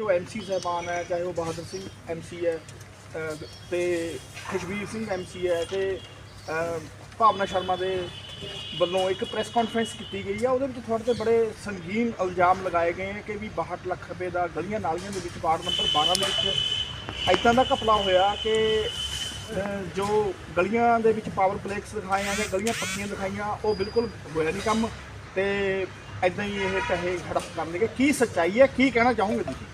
ਜੋ ਐਮਸੀ ਸਾਹਿਬਾਨ ਹੈ ਚਾਹੇ ਉਹ ਬਹਾਦਰ ਸਿੰਘ ਐਮਸੀ ਹੈ ਅਹ, ਤੇ ਖੁਸ਼ਬੀਰ ਸਿੰਘ ਐਮਸੀ ਹੈ ਤੇ ਅਹ, ਭਾਵਨਾ ਸ਼ਰਮਾ ਦੇ ਵੱਲੋਂ ਇੱਕ ਪ੍ਰੈਸ ਕਾਨਫਰੰਸ ਕੀਤੀ ਗਈ ਆ। ਉਹਦੇ ਵਿੱਚ ਤੁਹਾਡੇ ਤੇ ਬੜੇ ਸੰਗੀਨ ਇਲਜ਼ਾਮ ਲਗਾਏ ਗਏ ਨੇ ਕਿ ਵੀ 62 ਲੱਖ ਰੁਪਏ ਦਾ ਗਲੀਆਂ ਨਾਲੀਆਂ ਦੇ ਵਿੱਚ ਵਾਰਡ ਨੰਬਰ 12 ਦੇ ਵਿੱਚ ਐਦਾਂ ਦਾ ਘਪਲਾ ਹੋਇਆ ਕਿ ਅਹ, ਜੋ ਗਲੀਆਂ ਦੇ ਵਿੱਚ ਪਾਵਰ ਪਲੇਕਸ ਦਿਖਾਏ ਆ ਜਾਂ ਗਲੀਆਂ ਪੱਕੀਆਂ ਦਿਖਾਈਆਂ ਉਹ ਬਿਲਕੁਲ ਹੋਇਆ ਨਹੀਂ ਕੰਮ ਤੇ ਐਦਾਂ ਹੀ ਇਹ ਪੈਸੇ ਹੜਪ ਕਰਨਗੇ। ਕੀ ਸੱਚਾਈ ਹੈ? ਕੀ ਕਹਿਣਾ ਚਾਹੋਗੇ ਤੁਸੀਂ?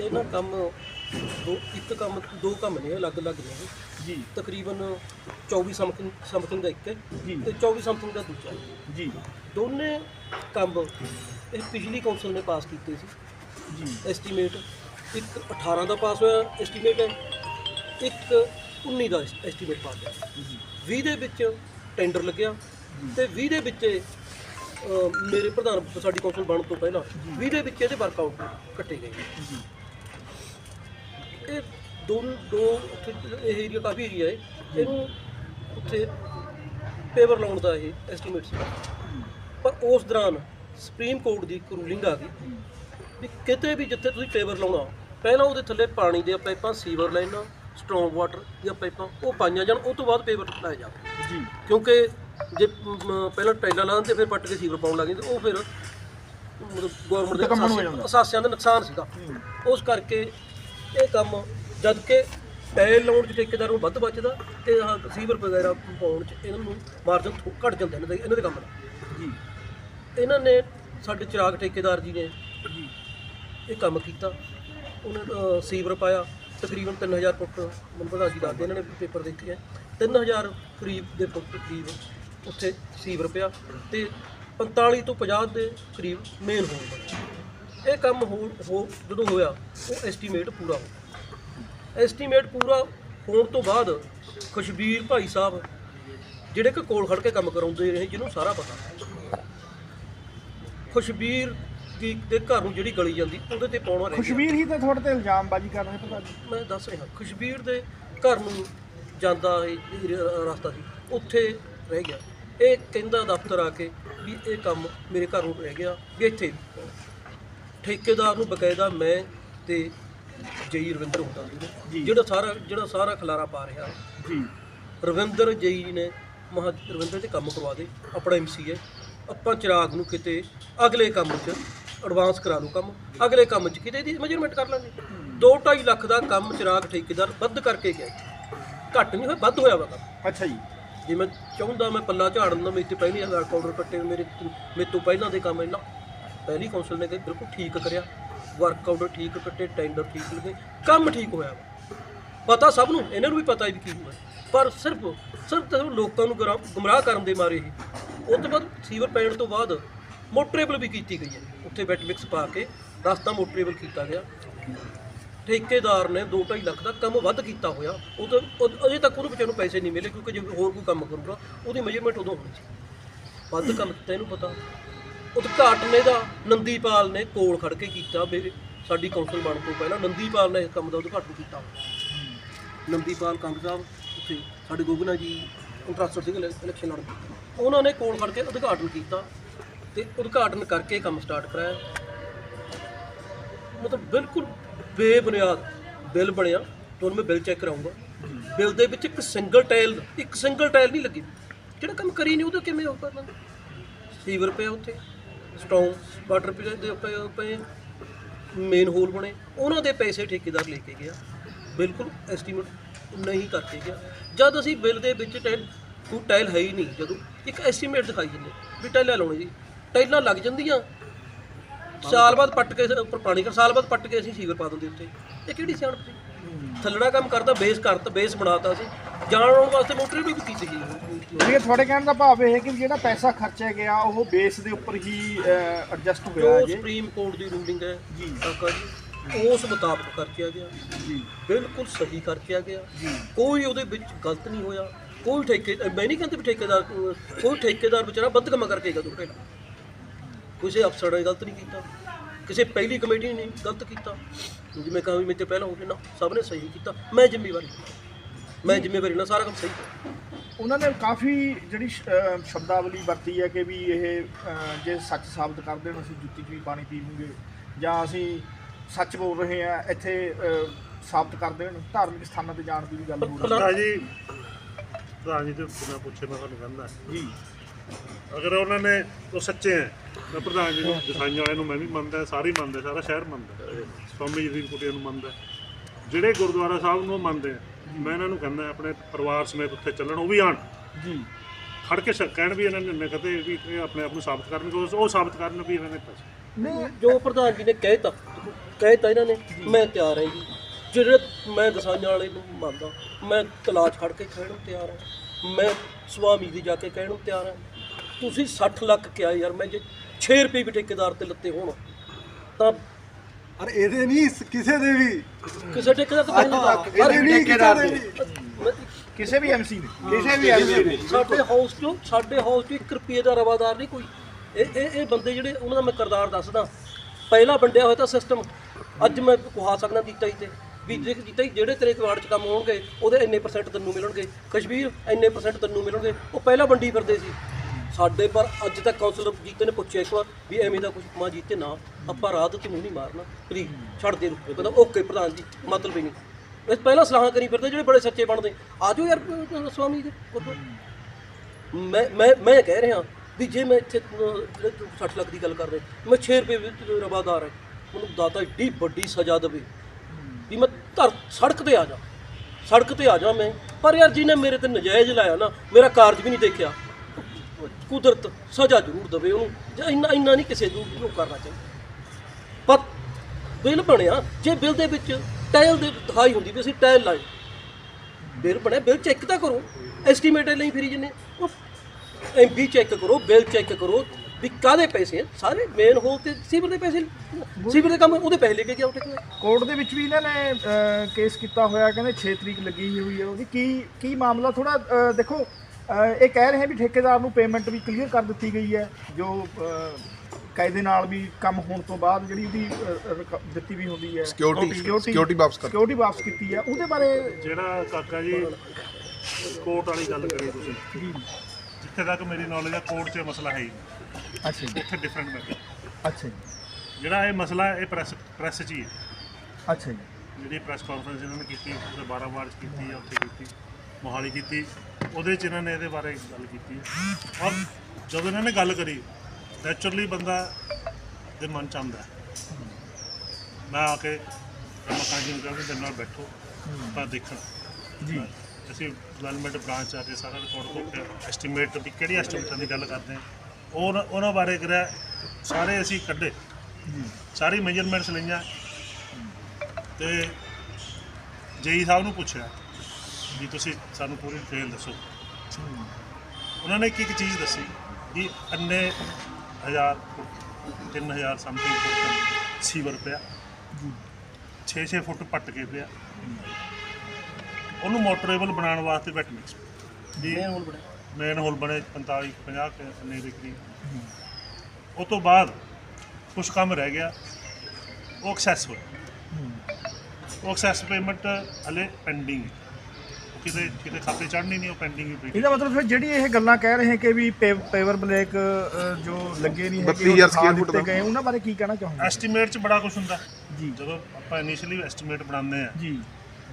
ਇਹ ਨਾ ਕੰਮ ਦੋ ਇੱਕ ਕੰਮ ਦੋ ਕੰਮ ਨੇ ਅਲੱਗ-ਅਲੱਗ ਨੇ ਇਹ। ਜੀ। ਤਕਰੀਬਨ 24 ਸਮਥਿੰਗ ਸਮਥਿੰਗ ਦਾ ਇੱਕ ਹੈ ਜੀ। ਤੇ 24 ਸਮਥਿੰਗ ਦਾ ਦੂਜਾ ਹੈ। ਜੀ। ਦੋਨੇ ਕੰਮ ਇਹ ਪਿਛਲੀ ਕੌਂਸਲ ਨੇ ਪਾਸ ਕੀਤੇ ਸੀ। ਜੀ। ਐਸਟੀਮੇਟ ਇੱਕ 18 ਦਾ ਪਾਸ ਹੋਇਆ ਐਸਟੀਮੇਟ ਹੈ। ਇੱਕ 19 ਦਾ ਐਸਟੀਮੇਟ ਪਾਸ ਹੋਇਆ ਜੀ। 20 ਦੇ ਵਿੱਚ ਟੈਂਡਰ ਲੱਗਿਆ ਤੇ 20 ਦੇ ਵਿੱਚ ਅਹ, ਮੇਰੇ ਪ੍ਰਧਾਨ ਸਾਡੀ ਕੌਂਸਲ ਬਣਨ ਤੋਂ ਪਹਿਲਾਂ 20 ਦੇ ਵਿੱਚ ਇਹਦੇ ਵਰਕਆਊਟ ਕੱਟੇ ਗਏ। ਜੀ। ਦੋ ਦੋ ਉੱਥੇ ਇਹ ਏਰੀਆ ਕਾਫੀ ਏਰੀਆ ਹੈ। ਇਹਨੂੰ ਉੱਥੇ ਪੇਵਰ ਲਾਉਣ ਦਾ ਇਹ ਐਸਟੀਮੇਟ ਸੀ। ਪਰ ਉਸ ਦੌਰਾਨ ਸੁਪਰੀਮ ਕੋਰਟ ਦੀ ਇੱਕ ਰੂਲਿੰਗ ਆ ਗਈ ਵੀ ਕਿਤੇ ਵੀ ਜਿੱਥੇ ਤੁਸੀਂ ਪੇਵਰ ਲਾਉਣਾ ਪਹਿਲਾਂ ਉਹਦੇ ਥੱਲੇ ਪਾਣੀ ਦੀਆਂ ਪਾਈਪਾਂ ਸੀਵਰ ਲਾਈਨਾਂ ਸਟਰੋਂਗ ਵਾਟਰ ਦੀਆਂ ਪਾਈਪਾਂ ਉਹ ਪਾਈਆਂ ਜਾਣ ਉਹ ਤੋਂ ਬਾਅਦ ਪੇਵਰ ਲਾਇਆ ਜਾਵੇ। ਜੀ। ਕਿਉਂਕਿ ਜੇ ਪਹਿਲਾਂ ਟਾਈਲਾਂ ਲਾਉਣ ਤੇ ਫਿਰ ਪੱਟ ਕੇ ਸੀਵਰ ਪਾਉਣ ਲੱਗੇ ਤੇ ਉਹ ਫਿਰ ਮਤਲਬ ਗਵਰਨਮੈਂਟ ਦੇ ਕੰਮ ਹੋ ਅਸਾਸਿਆਂ- ਦਾ ਨੁਕਸਾਨ ਸੀਗਾ। ਉਸ ਕਰਕੇ ਇਹ ਕੰਮ ਜਦ ਕਿ ਟਾਇਲ ਲਾਉਣ 'ਚ ਠੇਕੇਦਾਰ ਨੂੰ ਵੱਧ ਬਚਦਾ ਤੇ ਆਹ ਸੀਵਰ ਵਗੈਰਾ ਪਾਉਣ 'ਚ ਇਹਨਾਂ ਨੂੰ ਮਾਰਜਨ ਘੱਟ ਜਾਂਦਾ ਇਹਨਾਂ ਦੇ ਇਹਨਾਂ ਦੇ ਕੰਮ ਦਾ। ਜੀ। ਇਹਨਾਂ ਨੇ ਸਾਡੇ ਚਿਰਾਗ ਠੇਕੇਦਾਰ ਜੀ ਨੇ ਜੀ। ਇਹ ਕੰਮ ਕੀਤਾ। ਉਹਨਾਂ ਸੀਵਰ ਪਾਇਆ। ਤਕਰੀਬਨ 3000 ਫੁੱਟ ਮੈਨੂੰ ਪਤਾ ਜੀ ਦੱਸਦੇ ਇਹਨਾਂ ਨੇ ਪੇਪਰ ਦੇਖੇ ਆ। 3000 ਕਰੀਬ ਦੇ ਫੁੱਟ ਕਰੀਬ ਉੱਥੇ ਸੀਵਰ ਪਿਆ ਤੇ 45 ਤੋਂ 50 ਦੇ ਕਰੀਬ ਮੇਨ ਹੋਲ ਬਣਿਆ ਇਹ ਕੰਮ ਹੋ ਹੋ ਜਦੋਂ ਹੋਇਆ ਉਹ ਐਸਟੀਮੇਟ ਪੂਰਾ ਹੋ ਗਿਆ। ਐਸਟੀਮੇਟ ਪੂਰਾ ਹੋਣ ਤੋਂ ਬਾਅਦ ਖੁਸ਼ਬੀਰ ਭਾਈ ਸਾਹਿਬ ਜਿਹੜੇ ਕਿ ਕੋਲ ਖੜ ਕੇ ਕੰਮ ਕਰਾਉਂਦੇ ਰਹੇ ਜਿਹਨੂੰ ਸਾਰਾ ਪਤਾ। ਖੁਸ਼ਬੀਰ ਦੀ ਦੇ ਘਰ ਨੂੰ ਜਿਹੜੀ ਗਲੀ ਜਾਂਦੀ ਉਹਦੇ ਤੇ ਪਾਉਣਾ ਰਹਿ ਖੁਸ਼ਬੀਰ ਹੀ ਤਾਂ ਤੁਹਾਡੇ ਤੇ ਇਲਜ਼ਾਮਬਾਜ਼ੀ ਕਰ ਰਹੇ ਪਤਾ ਮੈਂ ਦੱਸ ਰਿਹਾ ਖੁਸ਼ਬੀਰ ਦੇ ਘਰ ਨੂੰ ਜਾਂਦਾ ਇਹ ਰਸਤਾ ਸੀ ਉੱਥੇ ਰਹਿ ਗਿਆ। ਇਹ ਕਹਿੰਦਾ ਦਫ਼ਤਰ ਆ ਕੇ ਵੀ ਇਹ ਕੰਮ ਮੇਰੇ ਘਰ ਨੂੰ ਰਹਿ ਗਿਆ ਵੀ ਇੱਥੇ। ਠੇਕੇਦਾਰ ਨੂੰ ਬਕਾਇਦਾ ਮੈਂ ਤੇ ਜਈ ਰਵਿੰਦਰ ਹੁੰਦਾ ਜੀ। ਜਿਹੜਾ ਸਾਰਾ ਜਿਹੜਾ ਸਾਰਾ ਖਲਾਰਾ ਪਾ ਰਿਹਾ। ਜੀ। ਰਵਿੰਦਰ ਜਈ ਨੇ ਮਹਾ ਰਵਿੰਦਰ ਤੇ ਕੰਮ ਕਰਵਾ ਦੇ ਆਪਣਾ ਐਮਸੀ ਹੈ ਆਪਾਂ ਚਿਰਾਗ ਨੂੰ ਕਿਤੇ ਅਗਲੇ ਕੰਮ 'ਚ ਐਡਵਾਂਸ ਕਰਾ ਲਓ ਕੰਮ। ਅਗਲੇ ਕੰਮ 'ਚ ਕਿਤੇ ਦੀ ਮੈਜਰਮੈਂਟ ਕਰ ਲਾਂਗੇ। 2.5 ਲੱਖ ਦਾ ਕੰਮ ਚਿਰਾਗ ਠੇਕੇਦਾਰ ਵੱਧ ਕਰਕੇ ਗਿਆ। ਘੱਟ ਨਹੀਂ ਹੋਇਆ ਵੱਧ ਹੋਇਆ ਵਾ ਕੰਮ। ਅੱਛਾ ਜੀ। ਜੇ ਮੈਂ ਚਾਹੁੰਦਾ ਮੈਂ ਪੱਲਾ ਝਾੜਨ ਦਾ ਮੇਰੇ ਤੇ ਪਹਿਲੀ ਹਜ਼ਾਰ ਕਾਊਂਟਰ ਕੱਟੇ ਮੇਰੇ ਮੇਰੇ ਤੋਂ ਪਹਿਲਾਂ ਦੇ ਕੰਮ ਇੰਨਾ। ਪਹਿਲੀ ਕੌਂਸਲ ਨੇ ਕਿ ਬਿਲਕੁਲ ਠੀਕ ਕਰਿਆ। ਵਰਕਆਊਟ ਠੀਕ ਕੱਟੇ ਟੈਂਡਰ ਠੀਕ ਲੱਗੇ, ਕੰਮ ਠੀਕ ਹੋਇਆ ਵਾ। ਪਤਾ ਸਭ ਨੂੰ, ਇਹਨਾਂ ਨੂੰ ਵੀ ਪਤਾ ਵੀ ਕੀ ਹੋਇਆ। ਪਰ ਸਿਰਫ ਸਿਰਫ ਤਾਂ ਲੋਕਾਂ ਨੂੰ ਗੁਰਾ- ਗੁੰਮਰਾਹ ਕਰਨ ਦੇ ਮਾਰੇ ਹੀ ਉਸ ਤੋਂ ਬਾਅਦ ਸੀਵਰ ਪੈਣ ਤੋਂ ਬਾਅਦ ਮੋਟਰੇਬਲ ਵੀ ਕੀਤੀ ਗਈ ਹੈ। ਉੱਥੇ ਬੈਟ ਮਿਕਸ ਪਾ ਕੇ ਰਸਤਾ ਮੋਟਰੇਬਲ ਕੀਤਾ ਗਿਆ। ਠੇਕੇਦਾਰ ਨੇ 2.5 ਲੱਖ ਦਾ ਕੰਮ ਵੱਧ ਕੀਤਾ ਹੋਇਆ। ਉਹ ਤਾਂ, ਉਹ- ਅਜੇ ਤੱਕ ਉਹਨੂੰ ਵਿਚਾਰ ਨੂੰ ਪੈਸੇ ਨਹੀਂ ਮਿਲੇ ਕਿਉਂਕਿ ਜੇ ਹੋਰ ਕੋਈ ਕੰਮ ਕਰੂਗਾ, ਉਹਦੀ ਮੇਜਰਮੈਂਟ ਉਦੋਂ ਹੋਣੀ ਸੀ। ਵੱਧ ਕੰਮ ਕੀਤਾ, ਇਹਨੂੰ ਪਤਾ। ਉਦਘਾਟਨ ਦਾ ਨੰਦੀਪਾਲ ਨੇ ਕੋਲ ਖੜ ਕੇ ਕੀਤਾ ਮੇਰੇ ਸਾਡੀ ਕੌਂਸਲ ਬਣ ਤੋਂ ਪਹਿਲਾਂ ਨੰਦੀਪਾਲ ਨੇ ਇਸ ਕੰਮ ਦਾ ਉਦਘਾਟਨ ਕੀਤਾ। ਨੰਦੀਪਾਲ ਕੰਗ ਸਾਹਿਬ, ਉੱਥੇ ਸਾਡੇ ਗੋਗਨਾ ਜੀ ਇੰਟਰਸਟ ਸੀਗੇ ਇਲੈਕਸ਼ਨ ਲੜਨ। ਉਹਨਾਂ ਨੇ ਕੋਲ ਖੜ ਕੇ ਉਦਘਾਟਨ ਕੀਤਾ ਤੇ ਉਦਘਾਟਨ ਕਰਕੇ ਕੰਮ ਸਟਾਰਟ ਕਰਾਇਆ। ਮਤਲਬ ਬਿਲਕੁਲ ਬੇਬੁਨਿਆਦ ਬਿੱਲ ਬਣਿਆ। ਤੁਹਾਨੂੰ ਮੈਂ ਬਿੱਲ ਚੈੱਕ ਕਰਾਉਂਗਾ ਬਿੱਲ ਦੇ ਵਿੱਚ ਇੱਕ ਸਿੰਗਲ ਟਾਇਲ, ਇੱਕ ਸਿੰਗਲ ਟਾਇਲ ਨਹੀਂ ਲੱਗੀ। ਜਿਹੜਾ ਕੰਮ ਕਰੀ ਨਹੀਂ ਉਹਦਾ ਕਿਵੇਂ ਹੋ ਕਰਨਾ ਸੀਵਰ ਪਿਆ ਉੱਥੇ। ਸਟੋਨ ਵਾਟਰ ਪੀ ਦੇ ਪਏ ਪਏ ਮੇਨ ਹੋਲ ਬਣੇ। ਉਹਨਾਂ ਦੇ ਪੈਸੇ ਠੇਕੇਦਾਰ ਲੈ ਕੇ ਗਿਆ। ਬਿਲਕੁਲ ਐਸਟੀਮੇਟ ਨਹੀਂ ਕਰਕੇ ਗਿਆ। ਜਦ ਅਸੀਂ ਬਿੱਲ ਦੇ ਵਿੱਚ ਟਾਇਲ ਕੋਈ ਟਾਇਲ ਹੈ ਹੀ ਨਹੀਂ ਜਦੋਂ ਇੱਕ ਐਸਟੀਮੇਟ ਦਿਖਾਈ ਜਾਂਦੇ ਵੀ ਟਾਇਲਾਂ ਲਾਉਣੀ ਜੀ। ਟਾਇਲਾਂ ਲੱਗ ਜਾਂਦੀਆਂ। ਸਾਲ ਬਾਅਦ ਪੱਟ ਕੇ ਉੱਪਰ ਪਾਣੀ ਕਰ ਸਾਲ ਬਾਅਦ ਪੱਟ ਕੇ ਅਸੀਂ ਸੀਵਰ ਪਾ ਦਿੰਦੇ ਉੱਤੇ ਇਹ ਕਿਹੜੀ ਸਿਆਣਪ ਸੀ? ਥੱਲੜਾ ਕੰਮ ਕਰਦਾ ਬੇਸ ਕਰਤਾ ਬੇਸ ਬਣਾਤਾ ਸੀ ਜਾਣ ਆਉਣ ਵਾਸਤੇ ਮੋਟਰ ਵੀ ਕੀਤੀ ਸੀ ਇਹ ਤੁਹਾਡੇ ਕਹਿਣ ਦਾ ਭਾਵ ਇਹ ਹੈ ਕਿ ਜਿਹੜਾ ਪੈਸਾ ਖਰਚਿਆ ਗਿਆ ਉਹ ਬੇਸ ਦੇ ਉੱਪਰ ਹੀ ਐਡਜਸਟ ਹੋਇਆ ਹੈ ਜੋ ਜੀ। ਸੁਪਰੀਮ ਕੋਰਟ ਦੀ ਰੂਲਿੰਗ ਹੈ ਜੀ। ਕਾਕਾ ਜੀ ਉਸ ਮੁਤਾਬਕ ਖਰਚਿਆ ਗਿਆ। ਜੀ। ਬਿਲਕੁਲ ਸਹੀ ਖਰਚਿਆ ਗਿਆ। ਜੀ। ਕੋਈ ਉਹਦੇ ਵਿੱਚ ਗਲਤ ਨਹੀਂ ਹੋਇਆ। ਕੋਈ ਠੇਕੇ ਮੈਂ ਨਹੀਂ ਕਹਿੰਦਾ ਵੀ ਠੇਕੇਦਾਰ ਕੋਈ ਠੇਕੇਦਾਰ ਵਿਚਾਰਾ ਵੱਧ ਕੰਮ ਕਰਕੇ ਗਿਆ ਤੁਹਾਡੇ ਨਾਲ ਕਿਸੇ ਅਫਸਰ ਨੇ ਗਲਤ ਨਹੀਂ ਕੀਤਾ। ਕਿਸੇ ਪਹਿਲੀ ਕਮੇਟੀ ਨੇ ਗਲਤ ਕੀਤਾ। ਜਿਵੇਂ ਕਹਾਂ ਵੀ ਮੇਰੇ ਤੇ ਪਹਿਲਾਂ ਹੋ ਗਿਆ ਨਾ ਸਭ ਨੇ ਸਹੀ ਕੀਤਾ। ਮੈਂ ਜ਼ਿੰਮੇਵਾਰੀ ਮੈਂ ਜ਼ਿੰਮੇਵਾਰੀ ਨਾਲ ਸਾਰਾ ਕੰਮ ਸਹੀ ਕੀਤਾ। ਉਹਨਾਂ ਨੇ ਕਾਫੀ ਜਿਹੜੀ ਸ਼- ਅਹ ਸ਼ਬਦਾਵਲੀ ਵਰਤੀ ਹੈ ਕਿ ਵੀ ਇਹ ਅਹ, ਜੇ ਸੱਚ ਸਾਬਤ ਕਰ ਦੇਣ ਅਸੀਂ ਜੁੱਤੀ 'ਚ ਵੀ ਪਾਣੀ ਪੀਵਾਂਗੇ ਜਾਂ ਅਸੀਂ ਸੱਚ ਬੋਲ ਰਹੇ ਹਾਂ ਇੱਥੇ ਸਾਬਤ ਕਰ ਦੇਣ ਧਾਰਮਿਕ ਸਥਾਨਾਂ ਤੇ ਜਾਣ ਦੀ ਵੀ ਗੱਲ ਹੋ ਰਹੀ ਭਲਾ- ਪ੍ਰਧਾਨ ਜੀ ਪ੍ਰਧਾਨ ਜੀ ਤੇ ਬਿਨਾਂ ਪੁੱਛੇ ਮੈਂ ਤੁਹਾਨੂੰ ਕਹਿੰਦਾ। ਹੈ ਜੀ। ਅਗਰ ਉਹਨਾਂ ਨੇ ਉਹ ਸੱਚੇ ਹੈ ਮੈਂ ਪ੍ਰਧਾਨ ਜੀ ਨੂੰ ਦਸਾਈਆਂ ਵਾਲੇ ਨੂੰ ਮੈਂ ਵੀ ਮੰਨਦਾ ਸਾਰੇ ਹੀ ਮੰਨਦੇ ਸਾਰਾ ਸ਼ਹਿਰ ਮੰਨਦਾ। ਸਵਾਮੀ ਜੀ ਦੀ ਕੁਟੀਆਂ ਨੂੰ ਮੰਨਦਾ। ਜਿਹੜੇ ਗੁਰਦੁਆਰਾ ਸਾਹਿਬ ਨੂੰ ਉਹ ਮੰਨਦੇ ਆ। ਮੈਂ ਇਹਨਾਂ ਨੂੰ ਕਹਿੰਦਾ ਆਪਣੇ ਪਰਿਵਾਰ ਸਮੇਤ ਉੱਥੇ ਚੱਲਣ ਉਹ ਵੀ ਆਣ ਜੀ। ਖੜ ਕੇ ਸ਼- ਕਹਿਣ ਵੀ ਇਹਨਾਂ ਨੇ ਨਿਕਤੇ ਵੀ ਇਹ ਆਪਣੇ ਆਪ ਨੂੰ ਸਾਬਤ ਕਰਨ ਉਹ ਉਹ ਸਾਬਤ ਕਰਨ ਵੀ ਇਹਨਾਂ ਨੇ ਪੈਸੇ। ਨਹੀਂ ਜੋ ਪ੍ਰਧਾਨ ਜੀ ਨੇ ਕਹਿਤਾ ਕਹਿਤਾ ਇਹਨਾਂ ਨੇ ਮੈਂ ਤਿਆਰ ਹਾਂ ਜੀ। ਜਿਹੜੇ ਮੈਂ ਦਸਾਂਜਾਂ ਵਾਲੇ ਨੂੰ ਮੰਨਦਾ ਮੈਂ ਤਲਾਸ਼ ਖੜ ਕੇ ਕਹਿਣ ਨੂੰ ਤਿਆਰ ਹਾਂ। ਮੈਂ ਸੁਆਮੀ ਦੀ ਜਾ ਕੇ ਕਹਿਣ ਨੂੰ ਤਿਆਰ ਹਾਂ। ਤੁਸੀਂ 60 ਲੱਖ ਕਿਹਾ ਯਾਰ ਮੈਂ ਜੇ 6 ਰੁਪਏ ਵੀ ਠੇਕੇਦਾਰ ਤੇ ਲੱਤੇ ਹੋਣ ਤਾਂ ਅਰੇ ਇਹਦੇ ਨਹੀਂ ਇਸ- ਕਿਸੇ ਦੇ ਵੀ। ਕਿਸੇ ਠੇਕੇਦਾਰ ਤੇ ਪਹਿਲਾਂ ਇਹਦੇ ਨਹੀਂ ਕਿਸੇ ਦੇ ਵੀ। ਕਿਸੇ ਵੀ ਐਮਸੀ ਨੇ ਕਿਸੇ ਵੀ ਐਮਸੀ ਨੇ ਸਾਡੇ ਹਾਊਸ ਚੋਂ ਸਾਡੇ ਹਾਊਸ ਚੋਂ 1 ਰੁਪਏ ਦਾ ਰਵਾਦਾਰ ਨਹੀਂ ਕੋਈ। ਇਹ ਇਹ ਇਹ ਬੰਦੇ ਜਿਹੜੇ ਉਹਨਾਂ ਦਾ ਮੈਂ ਕਰਦਾਰ ਦੱਸਦਾ। ਪਹਿਲਾ ਵੰਡਿਆ ਹੋਇਆ ਤਾਂ ਸਿਸਟਮ ਅੱਜ ਮੈਂ ਕੁਹਾ ਸਕਦਾ ਦਿੱਤਾ ਹੀ ਤੇ। ਵੀ ਜੇ ਦਿੱਤਾ ਹੀ ਜਿਹੜੇ ਤੇਰੇ ਕਵਾੜ ਚ ਕੰਮ ਹੋਣਗੇ ਉਹਦੇ ਇੰਨੇ ਪਰਸੈਂਟ ਤੈਨੂੰ ਮਿਲਣਗੇ। ਕਸ਼ਮੀਰ ਇੰਨੇ ਪਰਸੈਂਟ ਤੈਨੂੰ ਮਿਲਣਗੇ। ਉਹ ਪਹਿਲਾਂ ਵੰਡੀ ਫਿਰਦੇ ਸੀ। ਸਾਡੇ ਪਰ ਅੱਜ ਤੱਕ ਕਾਉਂਸਲਰ ਜੀਤੇ ਨੇ ਪੁੱਛਿਆ ਇੱਕ ਵਾਰ ਵੀ ਐਵੇਂ ਦਾ ਕੁਝ ਮਾਂ ਜੀਤੇ ਨਾ ਆਪਾਂ ਰਾਤ ਤੇ ਮੂੰਹ ਨਹੀਂ ਮਾਰਨਾ ਪਲੀਜ਼ ਛੱਡ ਦੇ ਰੁਪਏ ਕਹਿੰਦਾ ਓਕੇ ਪ੍ਰਧਾਨ ਜੀ ਮਤਲਬ ਹੀ ਨਹੀਂ। ਇਹ ਪਹਿਲਾਂ ਸਲਾਹਾਂ ਕਰੀ ਫਿਰਦੇ ਜਿਹੜੇ ਬੜੇ ਸੱਚੇ ਬਣਦੇ। ਆਜੋ ਯਾਰ ਸਵਾਮੀ ਦੇ ਮੈਂ ਮੈਂ ਮੈਂ ਕਹਿ ਰਿਹਾ ਵੀ ਜੇ ਮੈਂ ਇੱਥੇ ਅਹ, 60 ਲੱਖ ਦੀ ਗੱਲ ਕਰਦੇ ਮੈਂ 6 ਰੁਪਏ ਵਿੱਚ ਰਵਾਦਾਰ ਹੈ। ਮੈਨੂੰ ਦਾਤਾ ਏਡੀ ਵੱਡੀ ਸਜ਼ਾ ਦੇਵੇ ਵੀ ਮੈਂ ਧਰ ਸੜਕ ਤੇ ਆ ਜਾ। ਸੜਕ ਤੇ ਆ ਜਾ ਮੈਂ। ਪਰ ਯਾਰ ਜੀ ਨੇ ਮੇਰੇ ਤੇ ਨਜਾਇਜ਼ ਲਾਇਆ ਨਾ ਮੇਰਾ ਕਾਰਜ ਵੀ ਨਹੀਂ ਦੇਖਿਆ। ਕੁਦਰਤ ਸਜ਼ਾ ਜ਼ਰੂਰ ਦੇਵੇ ਉਹਨੂੰ। ਜਾਂ ਇੰਨਾ ਇੰਨਾ ਨਹੀਂ ਕਿਸੇ ਨੂੰ ਉਹ ਕਰਨਾ ਚਾਹੀਦਾ। ਪਰ ਬਿੱਲ ਬਣਿਆ, ਜੇ ਬਿੱਲ ਦੇ ਵਿੱਚ ਟਾਇਲ ਦੇ ਦਿਖਾਈ ਹੁੰਦੀ ਵੀ ਅਸੀਂ ਟਾਇਲ ਲਾਏ। ਬਿੱਲ ਬਣਿਆ, ਬਿੱਲ ਚੈੱਕ ਤਾਂ ਕਰੋ। ਐਸਟੀਮੇਟ ਲਈ ਫਿਰੀ ਜੰਨੇ। ਐਮਪੀ ਚੈੱਕ ਕਰੋ, ਬਿੱਲ ਚੈੱਕ ਕਰੋ ਵੀ ਕਾਦੇ ਪੈਸੇ ਆ? ਸਾਰੇ ਮੇਨ ਹੋਲ ਤੇ ਸੀਵਰ ਦੇ ਪੈਸੇ ਸੀਵਰ ਦੇ ਕੰਮ ਉਹਦੇ ਪੈਸੇ ਲੈ ਕੇ ਗਿਆ ਉੱਥੇ ਕੋਰਟ ਦੇ ਵਿੱਚ ਵੀ ਇਹਨਾਂ ਨੇ ਕੇਸ ਕੀਤਾ ਹੋਇਆ। ਕਹਿੰਦੇ 6 ਤਰੀਕ ਲੱਗੀ ਹੋਈ ਹੈ ਉਹਦੀ। ਕੀ ਕੀ ਮਾਮਲਾ ਥੋੜਾ ਦੇਖੋ ਇਹ ਕਹਿ ਰਹੇ ਹੈ ਵੀ ਠੇਕੇਦਾਰ ਨੂੰ ਪੇਮੈਂਟ ਵੀ ਕਲੀਅਰ ਕਰ ਦਿੱਤੀ ਗਈ ਹੈ ਜੋ ਕਾਇਦੇ ਨਾਲ ਵੀ ਕੰਮ ਹੋਣ ਤੋਂ ਬਾਅਦ ਜਿਹੜੀ ਉਹਦੀ ਦਿੱਤੀ ਵੀ ਹੁੰਦੀ ਹੈ। Security- security ਵਾਪਸ ਕਰ- ਸਿਕਿਉਰਿਟੀ ਵਾਪਸ ਕੀਤੀ ਹੈ। ਉਹਦੇ ਬਾਰੇ ਜਿਹੜਾ ਕਾਕਾ ਜੀ ਕੋਰਟ ਵਾਲੀ ਗੱਲ ਕਰੀ ਤੁਸੀਂ। ਜਿੱਥੇ ਤੱਕ ਮੇਰੀ ਨੌਲੇਜ ਹੈ ਕੋਰਟ 'ਚ ਮਸਲਾ ਹੈ ਅੱਛਾ ਜੀ। ਉੱਥੇ ਡਿਫਰੈਂਟ ਮੈਟਰ ਅੱਛਾ ਜੀ। ਜਿਹੜਾ ਇਹ ਮਸਲਾ ਇਹ ਪ੍ਰੈਸ ਪ੍ਰੈਸ 'ਚ ਹੀ ਹੈ। ਅੱਛਾ ਜੀ। ਜਿਹੜੀ ਪ੍ਰੈਸ ਕਾਨਫਰੰਸ ਇਹਨਾਂ ਨੇ ਕੀਤੀ ਉਹਦੇ 12 ਮਾਰਚ ਕੀਤੀ ਹੈ ਉੱਥੇ ਕੀਤੀ ਮੋਹਾਲੀ ਕੀਤੀ। ਉਹਦੇ 'ਚ ਇਹਨਾਂ ਨੇ ਇਹਦੇ ਬਾਰੇ ਗੱਲ ਕੀਤੀ ਹੈ। ਔਰ ਜਦੋਂ ਇਹਨਾਂ ਨੇ ਗੱਲ ਕਰੀ ਨੈਚੁਰਲੀ ਬੰਦਾ ਦੇ ਮਨ ਚ ਆਉਂਦਾ ਹੈ। ਮੈਂ ਆ ਕੇ ਮਕਾਂ ਜੀ ਨੂੰ ਕਿਹਾ ਵੀ ਮੇਰੇ ਨਾਲ ਬੈਠੋ ਆਪਾਂ ਦੇਖਣ। ਜੀ। ਅਸੀਂ ਡਿਵੈਲਪਮੈਂਟ ਬ੍ਰਾਂਚ ਆ ਕੇ ਸਾਰਾ ਰਿਕਾਰਡ ਤੋਂ ਕੇ ਐਸਟੀਮੇਟ ਵੀ ਕਿਹੜੀ ਐਸਟੀਮੇਟਾਂ ਦੀ ਗੱਲ ਕਰਦੇ ਹਾਂ। ਉਹ ਉਹਨਾਂ ਬਾਰੇ ਕਰਿਆ ਸਾਰੇ ਅਸੀਂ ਕੱਢੇ। ਸਾਰੀ ਮੈਜਰਮੈਂਟਸ ਲਈਆਂ। ਤੇ ਜੇਈ ਸਾਹਿਬ ਨੂੰ ਪੁੱਛਿਆ ਵੀ ਤੁਸੀਂ ਸਾਨੂੰ ਪੂਰੀ ਡਿਟੇਲ ਦੱਸੋ। ਉਹਨਾਂ ਨੇ ਇੱਕ ਇੱਕ ਚੀਜ਼ ਦੱਸੀ ਕਿ ਅੰਨੇ ਹਜ਼ਾਰ ਫੁੱਟ, ਤਿੰਨ ਹਜ਼ਾਰ ਸਮਥਿੰਗ ਫੁੱਟ ਸੀਵਰ ਪਿਆ। 6-6 ਫੁੱਟ ਪੱਟ ਕੇ ਪਿਆ। ਉਹਨੂੰ ਮੋਟਰੇਬਲ ਬਣਾਉਣ ਵਾਸਤੇ ਵੈਟ ਮਿਕਸ ਮੇਨ ਹੋਲ ਬੜਾ ਮੇਨ ਹੋਲ ਬਣੇ 45 50 ਕੁ ਅੰਨੇ ਦੇ ਕਰੀਬ ਉਹ ਤੋਂ ਬਾਅਦ ਕੁਝ ਕੰਮ ਰਹਿ ਗਿਆ। ਉਹ ਐਕਸੈਸ ਹੋਇਆ। ਉਹ ਐਕਸੈਸ ਪੇਮੈਂਟ ਹਲੇ ਪੈਂਡਿੰਗ ਕਿਤੇ ਕਿਤੇ ਖਾਤੇ ਚੜ੍ਹਨੀ ਨਹੀਂ ਉਹ ਪੈਂਡਿੰਗ ਹੀ ਪਈ ਇਹਦਾ ਮਤਲਬ ਫਿਰ ਜਿਹੜੀ ਇਹ ਗੱਲਾਂ ਕਹਿ ਰਹੇ ਕਿ ਵੀ ਪੇਵਰ ਬਲੈਕ ਜੋ ਲੱਗੇ ਨਹੀਂ ਹੈਗੇ 32,000 ਉਹ ਦਿਖਾ square foot ਦਿੱਤੇ ਦਾ। ਗਏ ਉਹਨਾਂ ਬਾਰੇ ਕੀ ਕਹਿਣਾ ਚਾਹੋਗੇ? ਐਸਟੀਮੇਟ 'ਚ ਬੜਾ ਕੁਝ ਹੁੰਦਾ। ਜੀ। ਜਦੋਂ ਆਪਾਂ ਇਨੀਸ਼ੀਅਲੀ ਐਸਟੀਮੇਟ ਬਣਾਉਂਦੇ ਆ ਜੀ।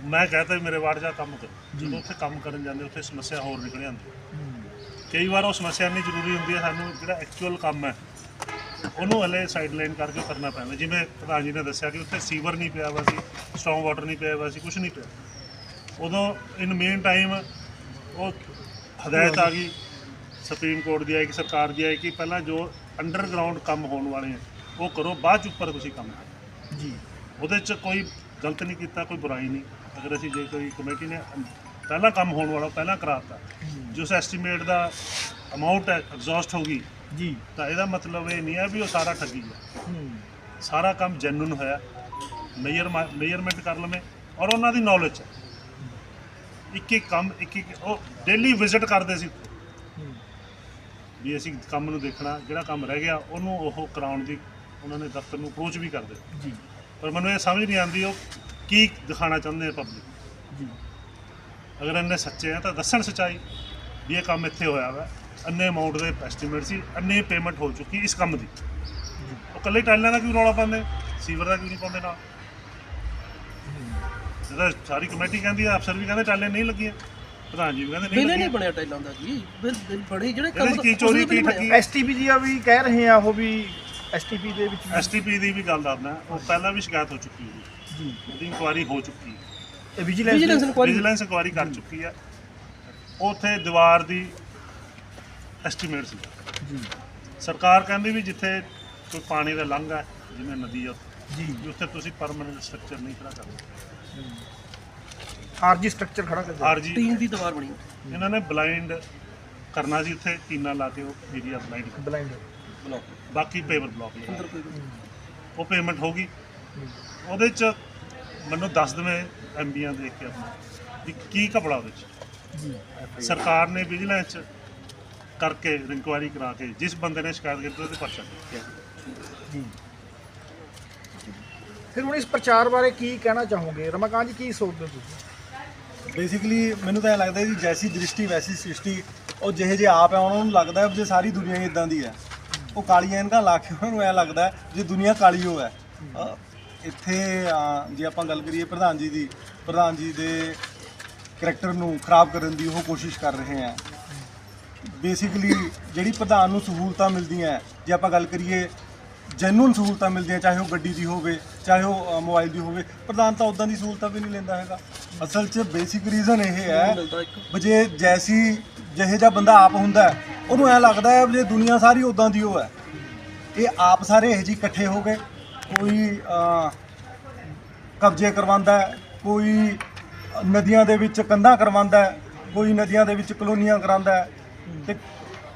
ਮੈਂ ਕਹਤਾ ਵੀ ਮੇਰੇ ਵਾਰਡ ਜਾ ਕੰਮ ਕਰ ਜਦੋਂ ਉੱਥੇ ਕੰਮ ਕਰਨ ਜਾਂਦੇ ਉੱਥੇ ਸਮੱਸਿਆ ਹੋਰ ਨਿਕਲ ਜਾਂਦੀ ਕਈ ਵਾਰ ਉਹ ਸਮੱਸਿਆ ਨਹੀਂ ਜ਼ਰੂਰੀ ਹੁੰਦੀ ਹੈ ਸਾਨੂੰ ਜਿਹੜਾ ਐਕਚੁਅਲ ਕੰਮ ਹੈ ਉਹਨੂੰ ਹਲੇ ਸਾਈਡਲਾਈਨ ਕਰਕੇ ਕਰਨਾ ਪੈਂਦਾ। ਜਿਵੇਂ ਪ੍ਰਧਾਨ ਜੀ ਨੇ ਦੱਸਿਆ ਕਿ ਉੱਥੇ ਸੀਵਰ ਨਹੀਂ ਪਿਆ ਵਾ ਸੀ ਸਟਰੋਂਗ ਵਾਟਰ ਨਹੀਂ ਪਿਆ ਵਾ ਸੀ ਕੁਝ ਨਹੀਂ ਪਿਆ। ਉਦੋਂ ਇਨ ਮੇਨ ਟਾਈਮ ਉਹ ਹਦਾਇਤ ਆ ਗਈ ਸੁਪਰੀਮ ਕੋਰਟ ਦੀ ਆਈ ਕਿ ਸਰਕਾਰ ਦੀ ਆਈ ਕਿ ਪਹਿਲਾਂ ਜੋ ਅੰਡਰਗਰਾਉਂਡ ਕੰਮ ਹੋਣ ਵਾਲੇ ਆ ਉਹ ਕਰੋ ਬਾਅਦ ਚ ਉੱਪਰ ਤੁਸੀਂ ਕੰਮ ਕਰੋ। ਜੀ। ਉਹਦੇ 'ਚ ਕੋਈ ਗਲਤ ਨਹੀਂ ਕੀਤਾ ਕੋਈ ਬੁਰਾਈ ਨਹੀਂ। ਅਗਰ ਅਸੀਂ ਜੇ ਕੋਈ ਕਮੇਟੀ ਨੇ ਪਹਿਲਾਂ ਕੰਮ ਹੋਣ ਵਾਲਾ ਪਹਿਲਾਂ ਕਰਾਤਾ ਜਿਸ ਐਸਟੀਮੇਟ ਦਾ ਅਮਾਉਂਟ ਹੈ ਐਗਜ਼ੌਸਟ ਹੋ ਗਈ ਜੀ। ਤਾਂ ਇਹਦਾ ਮਤਲਬ ਇਹ ਨਹੀਂ ਹੈ ਵੀ ਉਹ ਸਾਰਾ ਠੱਗੀ ਹੂੰ। ਸਾਰਾ ਕੰਮ ਜੈਨੂਨ ਹੋਇਆ। ਮੇਜਰ ਮੇਜਰਮੈਂਟ ਕਰ ਲਵੇਂ ਔਰ ਉਹਨਾਂ ਦੀ ਨੌਲੇਜ ਹੈ। ਇੱਕ ਇੱਕ ਕੰਮ ਇੱਕ ਇੱਕ ਉਹ ਡੇਲੀ ਵਿਜ਼ਿਟ ਕਰਦੇ ਸੀ। ਵੀ ਅਸੀਂ ਕੰਮ ਨੂੰ ਦੇਖਣਾ ਜਿਹੜਾ ਕੰਮ ਰਹਿ ਗਿਆ ਉਹਨੂੰ ਉਹ ਕਰਾਉਣ ਦੀ ਉਹਨਾਂ ਨੇ ਦਫ਼ਤਰ ਨੂੰ ਅਪਰੋਚ ਵੀ ਕਰਦੇ। ਜੀ। ਪਰ ਮੈਨੂੰ ਇਹ ਸਮਝ ਨਹੀਂ ਆਉਂਦੀ ਉਹ ਕੀ ਦਿਖਾਣਾ ਚਾਹੁੰਦੇ ਆ ਪਬਲਿਕ ਜੀ। ਅਗਰ ਇੰਨੇ ਸੱਚੇ ਆ ਤਾਂ ਦੱਸਣ ਸਚਾਈ ਵੀ ਇਹ ਕੰਮ ਇੱਥੇ ਹੋਇਆ ਵਾ। ਅੰਨੇ ਅਮਾਉਂਟ ਦੇ ਐਸਟੀਮੇਟ ਸੀ ਅੰਨੇ ਪੇਮੈਂਟ ਹੋ ਚੁੱਕੀ ਇਸ ਕੰਮ ਦੀ। ਉਹ ਕੱਲੇ ਟਾਈਲਾਂ ਦਾ ਕਿਉਂ ਰੌਲਾ ਪਾਉਂਦੇ? ਸੀਵਰ ਦਾ ਕਿਉਂ ਨਹੀਂ ਪਾਉਂਦੇ ਨਾਲ? ਜਦੋਂ ਸਾਰੀ ਕਮੇਟੀ ਕਹਿੰਦੀ ਆ ਅਫਸਰ ਵੀ ਕਹਿੰਦੇ ਟਾਲੇ ਨਹੀਂ ਲੱਗੀਆਂ। ਪ੍ਰਧਾਨ ਜੀ ਵੀ ਕਹਿੰਦੇ ਨਹੀਂ ਬਿੱਲ ਨਹੀਂ ਲੱਗੀਆਂ। ਬਣਿਆ ਟੈਲਾਂ ਦਾ ਜੀ। ਬਿੱਲ ਬਿੱਲ ਬਣੇ ਜਿਹੜੇ ਇਹਦੇ 'ਚ ਕੀ ਚੋਰੀ ਕੀ ਠੱਗੀ ਐਸਟੀਪੀ ਜੀ ਆ ਵੀ ਕਹਿ ਰਹੇ ਆ ਉਹ ਵੀ ਐਸਟੀਪੀ ਦੇ ਵਿੱਚ ਵੀ ਐਸਟੀਪੀ ਦੀ ਵੀ ਗੱਲ ਦੱਸਦਾ। ਉਹ ਪਹਿਲਾਂ ਵੀ ਸ਼ਿਕਾਇਤ ਹੋ ਚੁੱਕੀ ਹੈ। ਜੀ। ਉਹਦੀ ਇਨਕੁਆਇਰੀ ਹੋ ਚੁੱਕੀ ਹੈ। Vigilance vigilance inquiry vigilance inquiry ਕਰ ਚੁੱਕੀ ਹੈ। ਉਥੇ ਦੀਵਾਰ ਦੀ ਐਸਟੀਮੇਟ ਸੀ। ਜੀ। ਸਰਕਾਰ ਕਹਿੰਦੀ ਵੀ ਜਿੱਥੇ ਕੋਈ ਪਾਣੀ ਦਾ ਲੰਘ ਹੈ ਜਿਵੇਂ ਨਦੀ ਆ ਜੀ। ਵੀ ਉੱਥੇ ਤੁਸੀਂ ਪਰਮਨੈਂਟ ਸਟਰਕਚਰ ਨਹੀਂ ਖੜਾ ਕਰਦੇ ਆਰਜੀ ਸਟਰਕਚਰ ਖੜਾ ਕਰ ਆਰਜੀ। ਟੀਮ ਦੀ ਦੀਵਾਰ ਬਣੀ ਇਹਨਾਂ ਨੇ ਬਲਾਈਂਡ ਕਰਨਾ ਸੀ ਉੱਥੇ ਟੀਨਾ ਲਾ ਕੇ ਉਹ ਏਰੀਆ ਬਲਾਈਂਡ ਬਲਾਈਂਡ ਬਲੌਕ ਬਾਕੀ ਪੇਮੈਂਟ ਬਲੌਕ ਲਗਾ ਅੰਦਰ ਕੋਈ ਉਹ ਪੇਮੈਂਟ ਹੋ ਗਈ। ਉਹਦੇ ਚ ਮੈਨੂੰ ਦੱਸ ਦਵੇਂ ਐਮਬੀਆਂ ਦੇਖ ਕੇ ਆਪਣਾ ਵੀ ਕੀ ਕਪੜਾ ਉਹਦੇ ਚ। ਸਰਕਾਰ ਨੇ ਵਿਜੀਲੈਂਸ ਚ ਕਰਕੇ ਇਨਕੁਆਇਰੀ ਕਰਾ ਕੇ ਜਿਸ ਬੰਦੇ ਨੇ ਸ਼ਿਕਾਇਤ ਕੀਤੀ ਉਹਦੇ ਪਰਚਾ ਜੀ। ਫਿਰ ਹੁਣ ਇਸ ਪ੍ਰਚਾਰ ਬਾਰੇ ਕੀ ਕਹਿਣਾ ਚਾਹੋਗੇ? ਰਮਾਕਾਂਤ ਜੀ ਕੀ ਸੋਚਦੇ ਹੋ ਤੁਸੀਂ? ਬੇਸਿਕਲੀ ਮੈਨੂੰ ਤਾਂ ਇਹ ਲੱਗਦਾ ਜੀ ਜੈਸੀ ਦ੍ਰਿਸ਼ਟੀ ਵੈਸੀ ਸ੍ਰਿਸ਼ਟੀ ਉਹ ਜਿਹੇ ਜੇ ਆਪ ਹੈ ਉਹਨਾਂ ਨੂੰ ਲੱਗਦਾ ਹੈ ਜੇ ਸਾਰੀ ਦੁਨੀਆ ਹੀ ਇਦਾਂ ਦੀ ਹੈ। ਉਹ ਕਾਲੀਆਂ ਇਨਕਾਂ ਲਾ ਕੇ ਉਹਨਾਂ ਨੂੰ ਐ ਲੱਗਦਾ ਜੇ ਦੁਨੀਆ ਕਾਲੀ ਹੋ ਹੈ। ਅ, ਇੱਥੇ ਅ, ਜੇ ਆਪਾਂ ਗੱਲ ਕਰੀਏ ਪ੍ਰਧਾਨ ਜੀ ਦੀ ਪ੍ਰਧਾਨ ਜੀ ਦੇ ਕਰੈਕਟਰ ਨੂੰ ਖਰਾਬ ਕਰਨ ਦੀ ਉਹ ਕੋਸ਼ਿਸ਼ ਕਰ ਰਹੇ ਹੈ। ਬੇਸਿਕਲੀ ਜਿਹੜੀ ਪ੍ਰਧਾਨ ਨੂੰ ਸਹੂਲਤਾਂ ਮਿਲਦੀਆਂ ਹੈ, ਜੇ ਆਪਾਂ ਗੱਲ ਕਰੀਏ ਜੈਨੂਨ ਸਹੂਲਤਾਂ ਮਿਲਦੀਆਂ ਚਾਹੇ ਉਹ ਗੱਡੀ ਦੀ ਹੋਵੇ ਚਾਹੇ ਉਹ ਮੋਬਾਈਲ ਦੀ ਹੋਵੇ ਪ੍ਰਧਾਨ ਤਾਂ ਉਦਾਂ ਦੀ ਸਹੂਲਤਾਂ ਵੀ ਨਹੀਂ ਲੈਂਦਾ ਹੈਗਾ ਅਸਲ 'ਚ ਬੇਸਿਕ ਰੀਜ਼ਨ ਇਹ ਹੈ ਵੀ ਜੇ ਜੈਸੀ ਜਿਹੇ ਜਿਹਾ ਬੰਦਾ ਆਪ ਹੁੰਦਾ ਹੈ, ਉਹਨੂੰ ਐ ਲੱਗਦਾ ਹੈ ਵੀ ਜੇ ਦੁਨੀਆ ਸਾਰੀ ਉਦਾਂ ਦੀ ਉਹ ਹੈ ਇਹ ਆਪ ਸਾਰੇ ਇਹੋ ਜਿਹੇ ਇਕੱਠੇ ਹੋ ਗਏ ਕੋਈ ਕਬਜ਼ੇ ਕਰਵਾਉਂਦਾ ਹੈ ਕੋਈ ਨਦੀਆਂ ਦੇ ਵਿੱਚ ਕੰਧਾਂ ਕਰਵਾਉਂਦਾ ਹੈ ਕੋਈ ਨਦੀਆਂ ਦੇ ਵਿੱਚ ਕਲੋਨੀਆਂ ਕਰਾਉਂਦਾ ਹੈ ਤੇ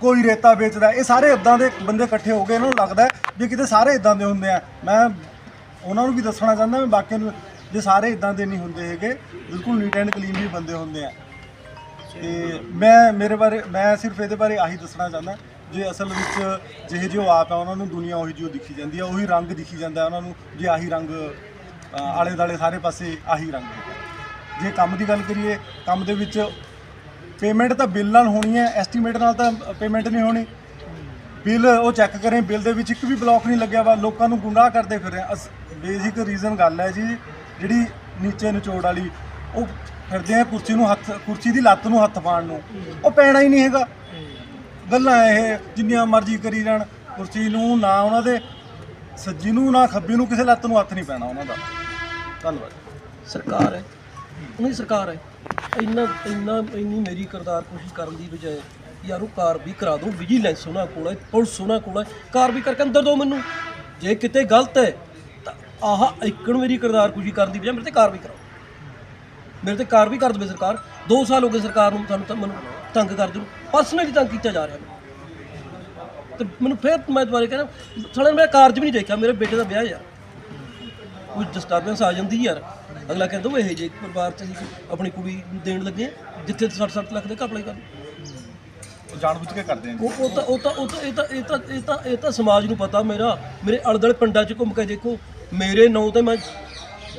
ਕੋਈ ਰੇਤਾ ਵੇਚਦਾ ਹੈ। ਇਹ ਸਾਰੇ ਇਦਾਂ ਦੇ ਬੰਦੇ ਇਕੱਠੇ ਹੋ ਗਏ ਇਹਨਾਂ ਨੂੰ ਲੱਗਦਾ ਹੈ ਵੀ ਕਿਤੇ ਸਾਰੇ ਇਦਾਂ ਦੇ ਹੁੰਦੇ ਆ ਮੈਂ ਉਹਨਾਂ ਨੂੰ ਵੀ ਦੱਸਣਾ ਚਾਹੁੰਦਾ ਮੈਂ ਬਾਕੀਆਂ ਨੂੰ ਜੇ ਸਾਰੇ ਇਦਾਂ ਦੇ ਨਹੀਂ ਹੁੰਦੇ ਹੈਗੇ, ਬਿਲਕੁਲ ਨੀਟ ਐਂਡ ਕਲੀਨ ਵੀ ਬੰਦੇ ਹੁੰਦੇ ਆ। ਤੇ ਮੈਂ, ਮੇਰੇ ਬਾਰੇ, ਮੈਂ ਸਿਰਫ ਇਹਦੇ ਬਾਰੇ ਆਹੀ ਦੱਸਣਾ ਚਾਹੁੰਦਾ, ਜੇ ਅਸਲ ਵਿੱਚ ਜਿਹੇ ਜਿਹੇ ਉਹ ਆਪ ਆ, ਉਹਨਾਂ ਨੂੰ ਦੁਨੀਆ ਉਹੀ ਜਿਹੀ ਦਿਖੀ ਜਾਂਦੀ ਆ, ਉਹੀ ਰੰਗ ਦਿਖੀ ਜਾਂਦਾ ਉਹਨਾਂ ਨੂੰ, ਜੇ ਆਹੀ ਰੰਗ ਆਲੇ ਦਾਲੇ ਸਾਰੇ ਪਾਸੇ ਆਹੀ ਰੰਗ ਹੈ ਜੇ ਕੰਮ ਦੀ ਗੱਲ ਕਰੀਏ, ਕੰਮ ਦੇ ਵਿੱਚ ਪੇਮੈਂਟ ਤਾਂ ਬਿੱਲ ਨਾਲ ਹੋਣੀ ਹੈ ਐਸਟੀਮੇਟ ਨਾਲ ਤਾਂ ਪੇਮੈਂਟ ਨਹੀਂ ਹੋਣੀ। ਬਿੱਲ ਉਹ ਚੈੱਕ ਕਰੇ ਬਿੱਲ ਦੇ ਵਿੱਚ ਇੱਕ ਵੀ ਬਲੌਕ ਨਹੀਂ ਲੱਗਿਆ ਵਾ, ਲੋਕਾਂ ਨੂੰ ਗੁੰਮਰਾਹ ਕਰਦੇ ਫਿਰ ਰਹੇ ਬੇਸਿਕ ਰੀਜ਼ਨ ਗੱਲ ਹੈ ਜੀ, ਜਿਹੜੀ ਨੀਚੇ ਨਿਚੋੜ ਵਾਲੀ, ਉਹ ਫਿਰਦੇ ਆ ਕੁਰਸੀ ਨੂੰ ਹੱਥ, ਕੁਰਸੀ ਦੀ ਲੱਤ ਨੂੰ ਹੱਥ ਪਾਉਣ ਨੂੰ। ਉਹ ਪੈਣਾ ਹੀ ਨਹੀਂ ਹੈਗਾ। ਗੱਲਾਂ ਇਹ, ਜਿੰਨੀਆਂ ਮਰਜ਼ੀ ਕਰੀ ਜਾਣ, ਕੁਰਸੀ ਨੂੰ ਨਾ ਉਹਨਾਂ ਦੇ, ਸੱਜੀ ਨੂੰ ਨਾ ਖੱਬੀ ਨੂੰ ਕਿਸੇ ਲੱਤ ਨੂੰ ਹੱਥ ਨਹੀਂ ਪੈਣਾ ਉਹਨਾਂ ਦਾ। ਧੰਨਵਾਦ। ਸਰਕਾਰ ਹੈ। ਉਹਨੀ ਸਰਕਾਰ ਹੈ। ਇੰਨਾ ਇੰਨਾ, ਇੰਨੀ ਮੇਰੀ ਕਰਤਾਰ ਕੋਸ਼ਿਸ਼ ਕਰਨ ਦੀ ਬਜਾਏ, ਯਾਰ ਉਹ ਕਾਰ ਵੀ ਕਰਾ ਦੋ ਵਿਜੀਲੈਂਸ ਉਹਨਾਂ ਕੋਲ ਹੈ, ਪੁਲਿਸ ਉਹਨਾਂ ਕੋਲ ਹੈ। ਕਾਰ ਵੀ ਕਰਕੇ ਅੰਦਰ ਦੋ ਮੈਨੂੰ। ਜੇ ਕਿਤੇ ਗਲਤ ਹੈ ਆਹ ਇੱਕਣ ਮੇਰੀ ਕਰਤਾਰ ਕੋਸ਼ਿਸ਼ ਕਰਨ ਦੀ ਬਜਾਏ ਮੇਰੇ ਤੇ ਕਾਰ। ਵੀ ਕਰਾਓ ਮੇਰੇ ਤੇ ਕਾਰ ਵੀ ਕਰ ਦੇਵੇ ਸਰਕਾਰ। 2 ਸਾਲ ਹੋ ਗਏ ਸਰਕਾਰ ਨੂੰ ਤੁਹਾਨੂੰ ਤਾਂ ਮੈਨੂੰ ਤੰਗ ਕਰਦੇ ਨੂੰ ਪਰਸਨਲੀ ਤੰਗ ਕੀਤਾ ਜਾ ਰਿਹਾ। ਮੈਨੂੰ ਤੇ ਮੈਨੂੰ ਫਿਰ ਮੈਂ ਦੁਬਾਰੇ ਕਹਿੰਦਾ ਸਾਲੇ ਨੇ ਮੇਰਾ ਕਾਰਜ ਵੀ ਨਹੀਂ ਦੇਖਿਆ ਮੇਰੇ ਬੇਟੇ ਦਾ ਵਿਆਹ ਯਾਰ। ਕੋਈ ਡਿਸਟਰਬੈਂਸ ਆ ਜਾਂਦੀ ਯਾਰ। ਅਗਲਾ ਕਹਿੰਦਾ ਉਹ ਇਹ ਜੇ ਪਰਿਵਾਰ ਚ ਅਸੀਂ ਆਪਣੀ ਕੁੜੀ ਨੂੰ ਦੇਣ ਲੱਗੇ ਹਾਂ, ਜਿੱਥੇ 60-60 ਲੱਖ ਦੇ ਘਪਲੇ ਕਰਨ ਉਹ ਜਾਣਬੁੱਝ ਕੇ ਕਰਦੇ ਨੇ ਉਹ ਉਹ ਤਾਂ ਉਹ ਤਾਂ ਉਹ ਤਾਂ ਇਹ ਤਾਂ ਇਹ ਤਾਂ ਇਹ ਤਾਂ ਇਹ ਤਾਂ ਸਮਾਜ ਨੂੰ ਪਤਾ ਮੇਰਾ। ਮੇਰੇ ਆਲੇ ਦੁਆਲੇ ਪਿੰਡਾਂ 'ਚ ਘੁੰਮ ਕੇ ਦੇਖੋ ਮੇਰੇ ਨਾਂ ਤੇ ਮੈਂ